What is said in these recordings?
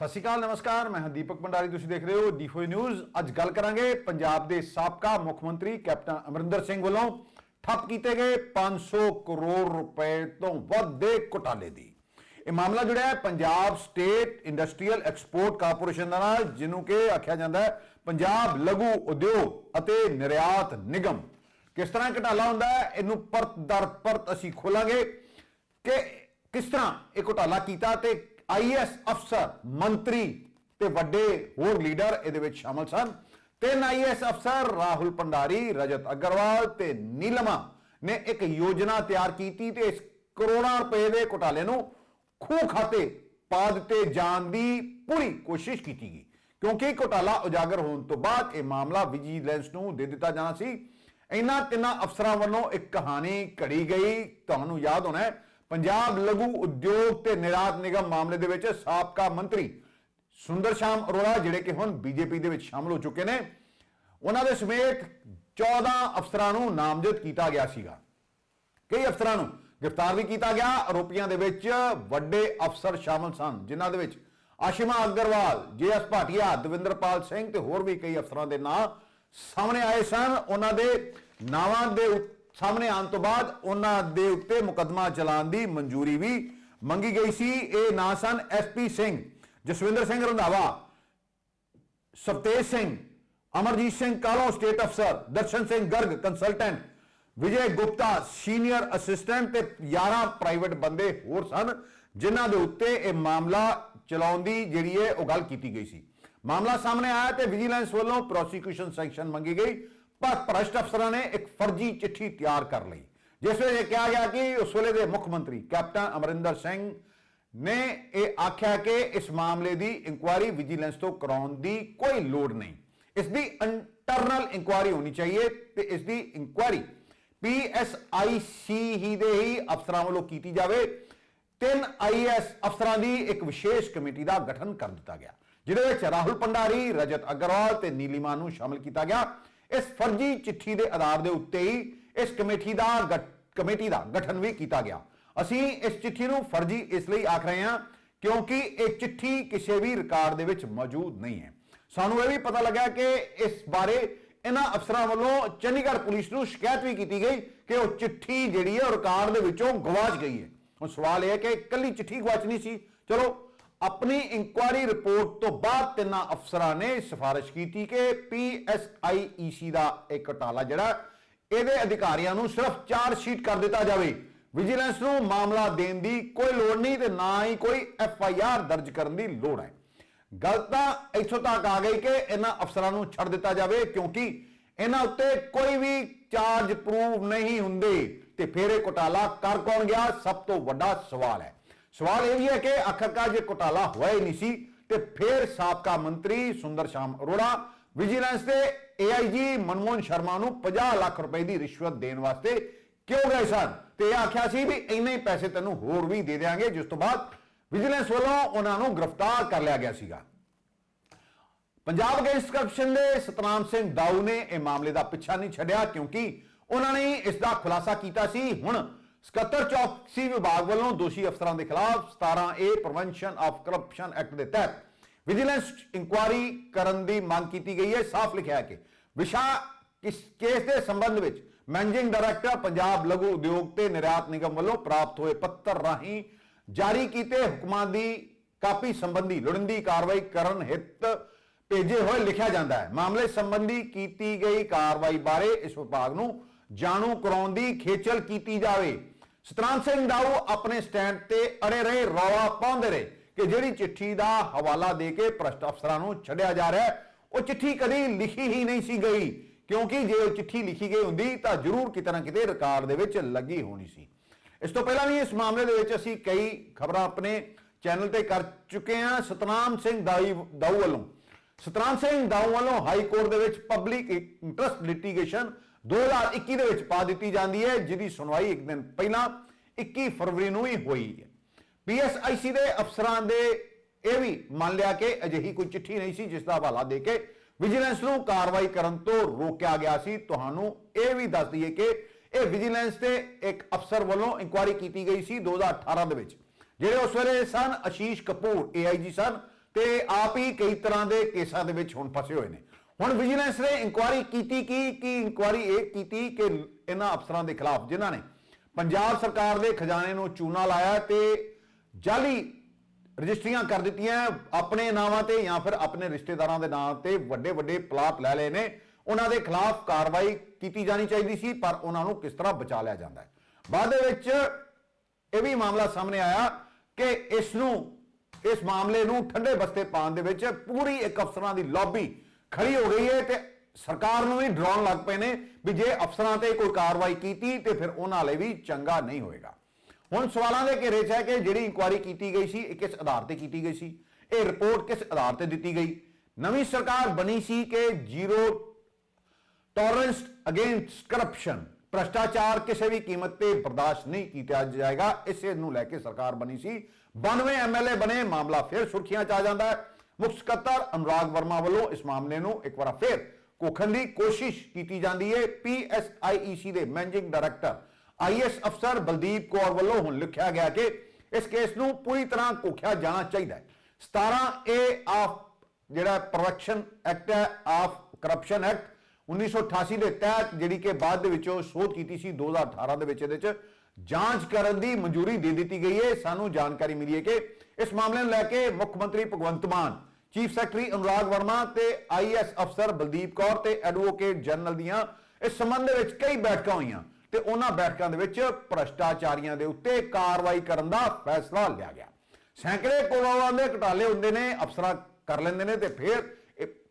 ਸਤਿ ਸ਼੍ਰੀ ਅਕਾਲ, ਨਮਸਕਾਰ, ਮੈਂ ਹਾਂ ਦੀਪਕ ਭੰਡਾਰੀ, ਤੁਸੀਂ ਦੇਖ ਰਹੇ ਹੋ ਡੀਫੋ ਨਿਊਜ਼ ਅੱਜ ਗੱਲ ਕਰਾਂਗੇ ਪੰਜਾਬ ਦੇ ਸਾਬਕਾ ਮੁੱਖ ਮੰਤਰੀ ਕੈਪਟਨ ਅਮਰਿੰਦਰ ਸਿੰਘ ਵੱਲੋਂ ਠੱਪ ਕੀਤੇ ਗਏ 500 ਕਰੋੜ ਰੁਪਏ ਤੋਂ ਵੱਧ ਦੇ ਘੁਟਾਲੇ ਦੀ। ਇਹ ਮਾਮਲਾ ਜੁੜਿਆ ਹੈ Punjab state industrial export corporation ਦੇ ਨਾਲ, ਜਿਹਨੂੰ ਕਿ ਆਖਿਆ ਜਾਂਦਾ ਹੈ ਪੰਜਾਬ ਲਘੂ ਉਦਯੋਗ ਅਤੇ ਨਿਰਯਾਤ ਨਿਗਮ। ਕਿਸ ਤਰ੍ਹਾਂ ਘਟਾਲਾ ਹੁੰਦਾ ਹੈ? ਇਹਨੂੰ ਪਰਤ ਦਰ ਪਰਤ ਅਸੀਂ ਖੋਲਾਂਗੇ ਕਿ ਕਿਸ ਤਰ੍ਹਾਂ ਇਹ ਘੁਟਾਲਾ ਕੀਤਾ ਤੇ ਆਈਐਸ ਅਫਸਰ, ਮੰਤਰੀ ਤੇ ਵੱਡੇ ਹੋਰ ਲੀਡਰ ਇਹਦੇ ਵਿੱਚ ਸ਼ਾਮਲ ਸਨ। ਤਿੰਨ ਆਈਐਸ ਅਫਸਰ, ਰਾਹੁਲ ਭੰਡਾਰੀ, ਰਜਤ ਅਗਰਵਾਲ ਤੇ ਨੀਲਮਾ ਨੇ ਇੱਕ ਯੋਜਨਾ ਤਿਆਰ ਕੀਤੀ ਤੇ ਇਸ ਕਰੋੜਾਂ ਰੁਪਏ ਦੇ ਘੁਟਾਲੇ ਨੂੰ ਖੂਹ ਖਾਤੇ ਪਾ ਦਿੱਤੇ ਜਾਣ ਦੀ ਪੂਰੀ ਕੋਸ਼ਿਸ਼ ਕੀਤੀ ਗਈ। ਕਿਉਂਕਿ ਘੁਟਾਲਾ ਉਜਾਗਰ ਹੋਣ ਤੋਂ ਬਾਅਦ ਇਹ ਮਾਮਲਾ ਵਿਜੀਲੈਂਸ ਨੂੰ ਦੇ ਦਿੱਤਾ ਜਾਣਾ ਸੀ। ਇਹਨਾਂ ਤਿੰਨਾਂ ਅਫਸਰਾਂ ਵੱਲੋਂ ਇੱਕ ਕਹਾਣੀ ਘੜੀ ਗਈ। ਤੁਹਾਨੂੰ ਯਾਦ ਹੋਣਾ ਹੈ ਪੰਜਾਬ ਲਘੂ ਉਦਯੋਗ ਤੇ ਨਿਰਾਤ ਨਿਗਮ ਮਾਮਲੇ ਦੇ ਵਿੱਚ ਸਾਬਕਾ ਮੰਤਰੀ ਸੁੰਦਰ ਸ਼ਾਮ ਅਰੋੜਾ, ਜਿਹੜੇ ਕਿ ਹੁਣ ਬੀਜੇਪੀ ਦੇ ਵਿੱਚ ਸ਼ਾਮਲ ਹੋ ਚੁੱਕੇ ਨੇ, ਉਹਨਾਂ ਦੇ ਸਮੇਤ 14 ਅਫਸਰਾਂ ਨੂੰ ਨਾਮਜ਼ਦ ਕੀਤਾ ਗਿਆ ਸੀਗਾ। ਕਈ ਅਫਸਰਾਂ ਨੂੰ ਗ੍ਰਿਫਤਾਰ ਵੀ ਕੀਤਾ ਗਿਆ। ਆਰੋਪੀਆਂ ਦੇ ਵਿੱਚ ਵੱਡੇ ਅਫਸਰ ਸ਼ਾਮਲ ਸਨ, ਜਿਨ੍ਹਾਂ ਦੇ ਵਿੱਚ ਆਸ਼ਿਮਾ ਅਗਰਵਾਲ ਜੇਐਸ ਭਾਟੀਆ, ਦਵਿੰਦਰਪਾਲ ਸਿੰਘ ਤੇ ਹੋਰ ਵੀ ਕਈ ਅਫਸਰਾਂ ਦੇ ਨਾਂ ਸਾਹਮਣੇ ਆਏ ਸਨ। ਉਹਨਾਂ ਦੇ ਨਾਵਾਂ ਦੇ ਸਾਹਮਣੇ ਆਉਣ ਤੋਂ ਬਾਅਦ ਉਹਨਾਂ ਦੇ ਉੱਤੇ ਮੁਕੱਦਮਾ ਚਲਾਉਣ ਦੀ ਮਨਜ਼ੂਰੀ ਵੀ ਮੰਗੀ ਗਈ ਸੀ। ਇਹ ਨਾਂ ਸਨ ਐਸਪੀ ਸਿੰਘ, ਜਸਵਿੰਦਰ ਸਿੰਘ ਰੰਧਾਵਾ, ਸਵਤੇਜ ਸਿੰਘ, ਅਮਰਜੀਤ ਸਿੰਘ ਕਾਲੋ, ਸਟੇਟ ਅਫਸਰ, Darshan Singh Garg consultant Vijay Gupta, senior assistant ਤੇ 11 ਪ੍ਰਾਈਵੇਟ ਬੰਦੇ ਹੋਰ ਸਨ, ਜਿਨ੍ਹਾਂ ਦੇ ਉੱਤੇ ਇਹ ਮਾਮਲਾ ਚਲਾਉਣ ਦੀ ਜਿਹੜੀ ਹੈ ਉਹ ਗੱਲ ਕੀਤੀ ਗਈ ਸੀ। ਮਾਮਲਾ ਸਾਹਮਣੇ ਆਇਆ ਤੇ ਵਿਜੀਲੈਂਸ ਵੱਲੋਂ ਪ੍ਰੋਸੀਕਿਊਸ਼ਨ ਸੈਂਕਸ਼ਨ ਮੰਗੀ ਗਈ। ਪਰ ਭ੍ਰਸ਼ਟ ਅਫਸਰਾਂ ਨੇ ਇੱਕ ਫਰਜ਼ੀ ਚਿੱਠੀ ਤਿਆਰ ਕਰ ਲਈ, ਜਿਸ ਵਿੱਚ ਇਹ ਕਿਹਾ ਗਿਆ ਕਿ ਉਸ ਵੇਲੇ ਦੇ ਮੁੱਖ ਮੰਤਰੀ ਕੈਪਟਨ ਅਮਰਿੰਦਰ ਸਿੰਘ ਨੇ ਇਹ ਆਖਿਆ ਕਿ ਇਸ ਮਾਮਲੇ ਦੀ ਇਨਕੁਆਇਰੀ ਵਿਜੀਲੈਂਸ ਤੋਂ ਕਰਾਉਣ ਦੀ ਕੋਈ ਲੋੜ ਨਹੀਂ। ਇਸ ਦੀ ਇੰਟਰਨਲ ਇਨਕੁਆਇਰੀ ਹੋਣੀ ਚਾਹੀਏ ਤੇ ਇਸ ਦੀ ਇਨਕੁਆਇਰੀ ਪੀਐਸਆਈਸੀ ਹੀ ਦੇ ਹੀ ਅਫਸਰਾਂ ਵੱਲੋਂ ਕੀਤੀ ਜਾਵੇ। ਤਿੰਨ ਆਈਐਸ ਅਫਸਰਾਂ ਦੀ ਇੱਕ ਵਿਸ਼ੇਸ਼ ਕਮੇਟੀ ਦਾ ਗਠਨ ਕਰ ਦਿੱਤਾ ਗਿਆ, ਜਿਹਦੇ ਵਿੱਚ ਰਾਹੁਲ ਪੰਡਾਰੀ ਰਜਤ ਅਗਰਵਾਲ ਤੇ ਨੀਲਿਮਾ ਨੂੰ ਸ਼ਾਮਲ ਕੀਤਾ ਗਿਆ। ਇਸ ਫਰਜ਼ੀ ਚਿੱਠੀ ਦੇ ਆਧਾਰ ਦੇ ਉੱਤੇ ਹੀ ਇਸ ਕਮੇਟੀ ਦਾ ਗਠ- ਕਮੇਟੀ ਦਾ ਗਠਨ ਵੀ ਕੀਤਾ ਗਿਆ। ਅਸੀਂ ਇਸ ਚਿੱਠੀ ਨੂੰ ਫਰਜ਼ੀ ਇਸ ਲਈ ਆਖ ਰਹੇ ਹਾਂ ਕਿਉਂਕਿ ਇਹ ਚਿੱਠੀ ਕਿਸੇ ਵੀ ਰਿਕਾਰਡ ਦੇ ਵਿੱਚ ਮੌਜੂਦ ਨਹੀਂ ਹੈ। ਸਾਨੂੰ ਇਹ ਵੀ ਪਤਾ ਲੱਗਾ ਕਿ ਇਸ ਬਾਰੇ ਇਹਨਾਂ ਅਫਸਰਾਂ ਵੱਲੋਂ ਚੰਡੀਗੜ੍ਹ ਪੁਲਿਸ ਨੂੰ ਸ਼ਿਕਾਇਤ ਵੀ ਕੀਤੀ ਗਈ ਕਿ ਉਹ ਚਿੱਠੀ ਜਿਹੜੀ ਹੈ ਉਹ ਰਿਕਾਰਡ ਦੇ ਵਿੱਚੋਂ ਗਵਾਚ ਗਈ ਹੈ। ਹੁਣ ਸਵਾਲ ਇਹ ਹੈ ਕਿ ਇਕੱਲੀ ਚਿੱਠੀ ਗਵਾਚਣੀ ਸੀ। ਚਲੋ ਆਪਣੀ ਇਨਕੁਆਇਰੀ ਰਿਪੋਰਟ ਤੋਂ ਬਾਅਦ ਤਿੰਨਾਂ ਅਫਸਰਾਂ ਨੇ ਸਿਫਾਰਿਸ਼ ਕੀਤੀ ਕਿ ਪੀਐਸਆਈਈਸੀ ਦਾ ਇਹ ਘਟਾਲਾ ਜਿਹੜਾ, ਇਹਦੇ ਅਧਿਕਾਰੀਆਂ ਨੂੰ ਸਿਰਫ ਚਾਰ ਸ਼ੀਟ ਕਰ ਦਿੱਤਾ ਜਾਵੇ। ਵਿਜੀਲੈਂਸ ਨੂੰ ਮਾਮਲਾ ਦੇਣ ਦੀ ਕੋਈ ਲੋੜ ਨਹੀਂ ਤੇ ਨਾ ਹੀ ਕੋਈ ਐਫਆਈਆਰ ਦਰਜ ਕਰਨ ਦੀ ਲੋੜ ਹੈ। ਗੱਲ ਤਾਂ ਇੱਥੋਂ ਤੱਕ ਆ ਗਈ ਕਿ ਇਹਨਾਂ ਅਫਸਰਾਂ ਨੂੰ ਛੱਡ ਦਿੱਤਾ ਜਾਵੇ ਕਿਉਂਕਿ ਇਹਨਾਂ ਉੱਤੇ ਕੋਈ ਵੀ ਚਾਰਜ ਪ੍ਰੂਵ ਨਹੀਂ ਹੁੰਦੇ। ਤੇ ਫਿਰ ਇਹ ਘੁਟਾਲਾ ਕਰ ਕੌਣ ਗਿਆ? ਸਭ ਤੋਂ ਵੱਡਾ ਸਵਾਲ ਹੈ। ਸਵਾਲ ਇਹ ਵੀ ਹੈ ਕਿ ਆਖਰਕਾਰ ਜੇ ਘੁਟਾਲਾ ਹੋਇਆ ਹੀ ਨਹੀਂ ਸੀ, ਤੇ ਫਿਰ ਸਾਬਕਾ ਮੰਤਰੀ ਸੁੰਦਰ ਸ਼ਾਮ ਅਰੋੜਾ, ਵਿਜੀਲੈਂਸ ਦੇ ਏਆਈਜੀ ਮਨਮੋਹਨ ਸ਼ਰਮਾ ਨੂੰ 50 ਲੱਖ ਰੁਪਏ ਦੀ ਰਿਸ਼ਵਤ ਦੇਣ ਵਾਸਤੇ ਕਿਉਂ ਗਏ ਸਨ? ਤੇ ਇਹ ਆਖਿਆ ਸੀ ਵੀ ਇੰਨੇ ਪੈਸੇ ਤੈਨੂੰ ਹੋਰ ਵੀ ਦੇ ਦੇਾਂਗੇ ਜਿਸ ਤੋਂ ਬਾਅਦ ਵਿਜੀਲੈਂਸ ਵੱਲੋਂ ਉਹਨਾਂ ਨੂੰ ਗ੍ਰਿਫਤਾਰ ਕਰ ਲਿਆ ਗਿਆ ਸੀਗਾ। ਪੰਜਾਬ ਅਗੇਂਸਟ ਕਰਪਸ਼ਨ ਦੇ ਸਤਨਾਮ ਸਿੰਘ ਦਾਊ ਨੇ ਇਹ ਮਾਮਲੇ ਦਾ ਪਿੱਛਾ ਨਹੀਂ ਛੱਡਿਆ, ਕਿਉਂਕਿ ਉਹਨਾਂ ਨੇ ਇਸ ਦਾ ਖੁਲਾਸਾ ਕੀਤਾ ਸੀ। ਹੁਣ ਸਕੱਤਰ ਚੌਕਸੀ ਵਿਭਾਗ ਵੱਲੋਂ ਦੋਸ਼ੀ ਅਫਸਰਾਂ ਦੇ ਖਿਲਾਫ 17 ਪ੍ਰੀਵੈਂਸ਼ਨ ਆਫ ਕਰਪਸ਼ਨ ਐਕਟ ਦੇ ਤਹਿਤ ਵਿਜੀਲੈਂਸ ਇਨਕੁਆਰੀ ਕਰਨ ਦੀ ਮੰਗ ਕੀਤੀ ਗਈ ਹੈ। ਸਾਫ਼ ਲਿਖਿਆ ਹੈ ਕਿ ਵਿਸ਼ਾ ਇਸ ਕੇਸ ਦੇ ਸੰਬੰਧ ਵਿੱਚ ਮੈਨੇਜਿੰਗ ਡਾਇਰੈਕਟਰ ਪੰਜਾਬ ਲਘੂ ਉਦਯੋਗ ਤੇ ਨਿਰਯਾਤ ਨਿਗਮ ਵੱਲੋਂ ਪ੍ਰਾਪਤ ਹੋਏ ਪੱਤਰ ਰਾਹੀਂ ਜਾਰੀ ਕੀਤੇ ਹੁਕਮਾਂ ਦੀ ਕਾਪੀ ਸੰਬੰਧੀ ਲੋੜੀਂਦੀ ਕਾਰਵਾਈ ਕਰਨ ਹਿੱਤ ਭੇਜੇ ਹੋਏ ਲਿਖਿਆ ਜਾਂਦਾ ਹੈ। ਮਾਮਲੇ ਸੰਬੰਧੀ ਕੀਤੀ ਗਈ ਕਾਰਵਾਈ ਬਾਰੇ ਇਸ ਵਿਭਾਗ ਨੂੰ ਜਾਣੂ ਕਰਾਉਣ ਦੀ ਖੇਚਲ ਕੀਤੀ ਜਾਵੇ। ਸਤਨਾਮ ਸਿੰਘ ਦਾਊ ਆਪਣੇ ਸਟੈਂਡ ਤੇ ਅੜੇ ਰਹੇ, ਰੌਲਾ ਪਾਉਂਦੇ ਰਹੇ ਕਿ ਜਿਹੜੀ ਚਿੱਠੀ ਦਾ ਹਵਾਲਾ ਦੇ ਕੇ ਭ੍ਰਸ਼ਟ ਅਫਸਰਾਂ ਨੂੰ ਛੱਡਿਆ ਜਾ ਰਿਹਾ ਉਹ ਚਿੱਠੀ ਕਦੀ ਲਿਖੀ ਹੀ ਨਹੀਂ ਸੀ ਗਈ। ਕਿਉਂਕਿ ਜੇ ਉਹ ਚਿੱਠੀ ਲਿਖੀ ਗਈ ਹੁੰਦੀ ਤਾਂ ਜ਼ਰੂਰ ਕਿਤੇ ਨਾ ਕਿਤੇ ਰਿਕਾਰਡ ਦੇ ਵਿੱਚ ਲੱਗੀ ਹੋਣੀ ਸੀ। ਇਸ ਤੋਂ ਪਹਿਲਾਂ ਵੀ ਇਸ ਮਾਮਲੇ ਦੇ ਵਿੱਚ ਅਸੀਂ ਕਈ ਖਬਰਾਂ ਆਪਣੇ ਚੈਨਲ ਤੇ ਕਰ ਚੁੱਕੇ ਹਾਂ। ਸਤਨਾਮ ਸਿੰਘ ਦਾਈ ਦਾਊ ਵੱਲੋਂ। ਸਤਨਾਮ ਸਿੰਘ ਦਾਊ ਵੱਲੋਂ ਹਾਈ ਕੋਰਟ ਦੇ ਵਿੱਚ ਪਬਲਿਕ ਇੰਟਰਸਟ ਲਿਟੀਗੇਸ਼ਨ 2021 ਦੇ ਵਿੱਚ ਪਾ ਦਿੱਤੀ ਜਾਂਦੀ ਹੈ, ਜਿਹਦੀ ਸੁਣਵਾਈ ਇੱਕ ਦਿਨ ਪਹਿਲਾਂ 21 ਫਰਵਰੀ ਨੂੰ ਹੀ ਹੋਈ ਹੈ। ਪੀਐਸਆਈਸੀ ਦੇ ਅਫਸਰਾਂ ਦੇ ਇਹ ਵੀ ਮੰਨ ਲਿਆ ਕਿ ਅਜਿਹੀ ਕੋਈ ਚਿੱਠੀ ਨਹੀਂ ਸੀ, ਜਿਸ ਦਾ ਹਵਾਲਾ ਦੇ ਕੇ ਵਿਜੀਲੈਂਸ ਨੂੰ ਕਾਰਵਾਈ ਕਰਨ ਤੋਂ ਰੋਕਿਆ ਗਿਆ ਸੀ। ਤੁਹਾਨੂੰ ਇਹ ਵੀ ਦੱਸ ਦਈਏ ਕਿ ਇਹ ਵਿਜੀਲੈਂਸ ਦੇ ਇੱਕ ਅਫਸਰ ਵੱਲੋਂ ਇਨਕੁਆਇਰੀ ਕੀਤੀ ਗਈ ਸੀ 2018 ਦੇ ਵਿੱਚ, ਜਿਹੜੇ ਉਸ ਵੇਲੇ ਸਨ ਅਸ਼ੀਸ਼ ਕਪੂਰ ਏਆਈਜੀ ਸਨ, ਤੇ ਆਪ ਹੀ ਕਈ ਤਰ੍ਹਾਂ ਦੇ ਕੇਸਾਂ ਦੇ ਵਿੱਚ ਹੁਣ ਫਸੇ ਹੋਏ ਨੇ। ਹੁਣ ਵਿਜੀਲੈਂਸ ਨੇ ਇਨਕੁਆਇਰੀ ਕੀਤੀ ਕੀ ਕੀ ਇਨਕੁਆਇਰੀ ਇਹ ਕੀਤੀ ਕਿ ਇਹਨਾਂ ਅਫਸਰਾਂ ਦੇ ਖਿਲਾਫ ਜਿਨ੍ਹਾਂ ਨੇ ਪੰਜਾਬ ਸਰਕਾਰ ਦੇ ਖਜ਼ਾਨੇ ਨੂੰ ਚੂਨਾ ਲਾਇਆ ਤੇ ਜਾਲੀ ਰਜਿਸਟਰੀਆਂ ਕਰ ਦਿੱਤੀਆਂ ਆਪਣੇ ਨਾਵਾਂ ਤੇ ਜਾਂ ਫਿਰ ਆਪਣੇ ਰਿਸ਼ਤੇਦਾਰਾਂ ਦੇ ਨਾਂ ਤੇ ਵੱਡੇ ਵੱਡੇ ਪਲਾਟ ਲੈ ਲਏ ਨੇ। ਉਹਨਾਂ ਦੇ ਖਿਲਾਫ ਕਾਰਵਾਈ ਕੀਤੀ ਜਾਣੀ ਚਾਹੀਦੀ ਸੀ, ਪਰ ਉਹਨਾਂ ਨੂੰ ਕਿਸ ਤਰ੍ਹਾਂ ਬਚਾ ਲਿਆ ਜਾਂਦਾ ਹੈ? ਬਾਅਦ ਦੇ ਵਿੱਚ ਇਹ ਵੀ ਮਾਮਲਾ ਸਾਹਮਣੇ ਆਇਆ ਕਿ ਇਸ ਨੂੰ, ਇਸ ਮਾਮਲੇ ਨੂੰ ਠੰਡੇ ਬਸਤੇ ਪਾਉਣ ਦੇ ਵਿੱਚ ਪੂਰੀ ਇੱਕ ਅਫਸਰਾਂ ਦੀ ਲੌਬੀ ਖੜੀ ਹੋ ਗਈ ਹੈ ਤੇ ਸਰਕਾਰ ਨੂੰ ਵੀ ਡਰਾਉਣ ਲੱਗ ਪਏ ਨੇ ਵੀ ਜੇ ਅਫਸਰਾਂ ਤੇ ਕੋਈ ਕਾਰਵਾਈ ਕੀਤੀ ਤੇ ਫਿਰ ਉਹਨਾਂ ਲਈ ਵੀ ਚੰਗਾ ਨਹੀਂ ਹੋਏਗਾ। ਹੁਣ ਸਵਾਲਾਂ ਦੇ ਘੇਰੇ 'ਚ ਹੈ ਕਿ ਜਿਹੜੀ ਇਨਕੁਆਇਰੀ ਕੀਤੀ ਗਈ ਸੀ, ਇਹ ਕਿਸ ਆਧਾਰ ਤੇ ਕੀਤੀ ਗਈ ਸੀ? ਇਹ ਰਿਪੋਰਟ ਕਿਸ ਆਧਾਰ ਤੇ ਦਿੱਤੀ ਗਈ? ਨਵੀਂ ਸਰਕਾਰ ਬਣੀ ਸੀ ਕਿ ਜ਼ੀਰੋ ਟੋਲਰੈਂਸ ਅਗੇਂਸਟ ਕਰਪਸ਼ਨ ਭ੍ਰਸ਼ਟਾਚਾਰ ਕਿਸੇ ਵੀ ਕੀਮਤ ਤੇ ਬਰਦਾਸ਼ਤ ਨਹੀਂ ਕੀਤਾ ਜਾਏਗਾ। ਇਸੇ ਨੂੰ ਲੈ ਕੇ ਸਰਕਾਰ ਬਣੀ ਸੀ। 92 ਐਮਐਲਏ ਬਣੇ, ਮਾਮਲਾ ਫਿਰ ਸੁਰਖੀਆਂ 'ਚ ਆ ਜਾਂਦਾ ਹੈ। ਮੁੱਖ ਸਕੱਤਰ ਅਨੁਰਾਗ ਵਰਮਾ ਵੱਲੋਂ ਇਸ ਮਾਮਲੇ ਨੂੰ ਇੱਕ ਵਾਰ ਫਿਰ ਕੋਖਣ ਦੀ ਕੋਸ਼ਿਸ਼ ਕੀਤੀ ਜਾਂਦੀ ਹੈ। ਪੀਐਸਆਈਈਸੀ ਦੇ ਮੈਨੇਜਿੰਗ ਡਾਇਰੈਕਟਰ ਆਈਐਸ ਅਫਸਰ ਬਲਦੀਪ ਕੌਰ ਵੱਲੋਂ ਹੁਣ ਲਿਖਿਆ ਗਿਆ ਕਿ ਇਸ ਕੇਸ ਨੂੰ ਪੂਰੀ ਤਰ੍ਹਾਂ ਕੋਖਿਆ ਜਾਣਾ ਚਾਹੀਦਾ ਹੈ। 17 ਏ ਆਫ ਜਿਹੜਾ ਪ੍ਰੋਡਕਸ਼ਨ ਐਕਟ ਹੈ ਆਫ ਕਰਪਸ਼ਨ ਐਕਟ 1988 ਦੇ ਤਹਿਤ ਜਿਹੜੀ ਕਿ ਬਾਅਦ ਦੇ ਵਿੱਚੋਂ ਸੋਧ ਕੀਤੀ ਸੀ 2018 ਦੇ ਵਿੱਚ ਇਹਦੇ ਚ, ਜਾਂਚ ਕਰਨ ਦੀ ਮਨਜ਼ੂਰੀ ਦੇ ਦਿੱਤੀ ਗਈ ਹੈ। ਸਾਨੂੰ ਜਾਣਕਾਰੀ ਮਿਲੀ ਹੈ ਕਿ ਇਸ ਮਾਮਲੇ ਨੂੰ ਲੈ ਕੇ ਮੁੱਖ ਮੰਤਰੀ ਭਗਵੰਤ ਮਾਨ ਚੀਫ ਸੈਕਟਰੀ ਅਨੁਰਾਗ ਵਰਮਾ ਤੇ ਆਈਐਸ ਅਫਸਰ ਬਲਦੀਪ ਕੌਰ ਤੇ ਐਡਵੋਕੇਟ ਜਨਰਲ ਦੀਆਂ ਇਸ ਸੰਬੰਧ ਦੇ ਵਿੱਚ ਕਈ ਬੈਠਕਾਂ ਹੋਈਆਂ ਤੇ ਉਹਨਾਂ ਬੈਠਕਾਂ ਦੇ ਵਿੱਚ ਭ੍ਰਸ਼ਟਾਚਾਰੀਆਂ ਦੇ ਉੱਤੇ ਕਾਰਵਾਈ ਕਰਨ ਦਾ ਫੈਸਲਾ ਲਿਆ ਗਿਆ। ਸੈਂਕੜੇ ਕਰੋੜਾਂ ਦੇ ਘਟਾਲੇ ਹੁੰਦੇ ਨੇ, ਅਫਸਰਾਂ ਕਰ ਲੈਂਦੇ ਨੇ ਤੇ ਫਿਰ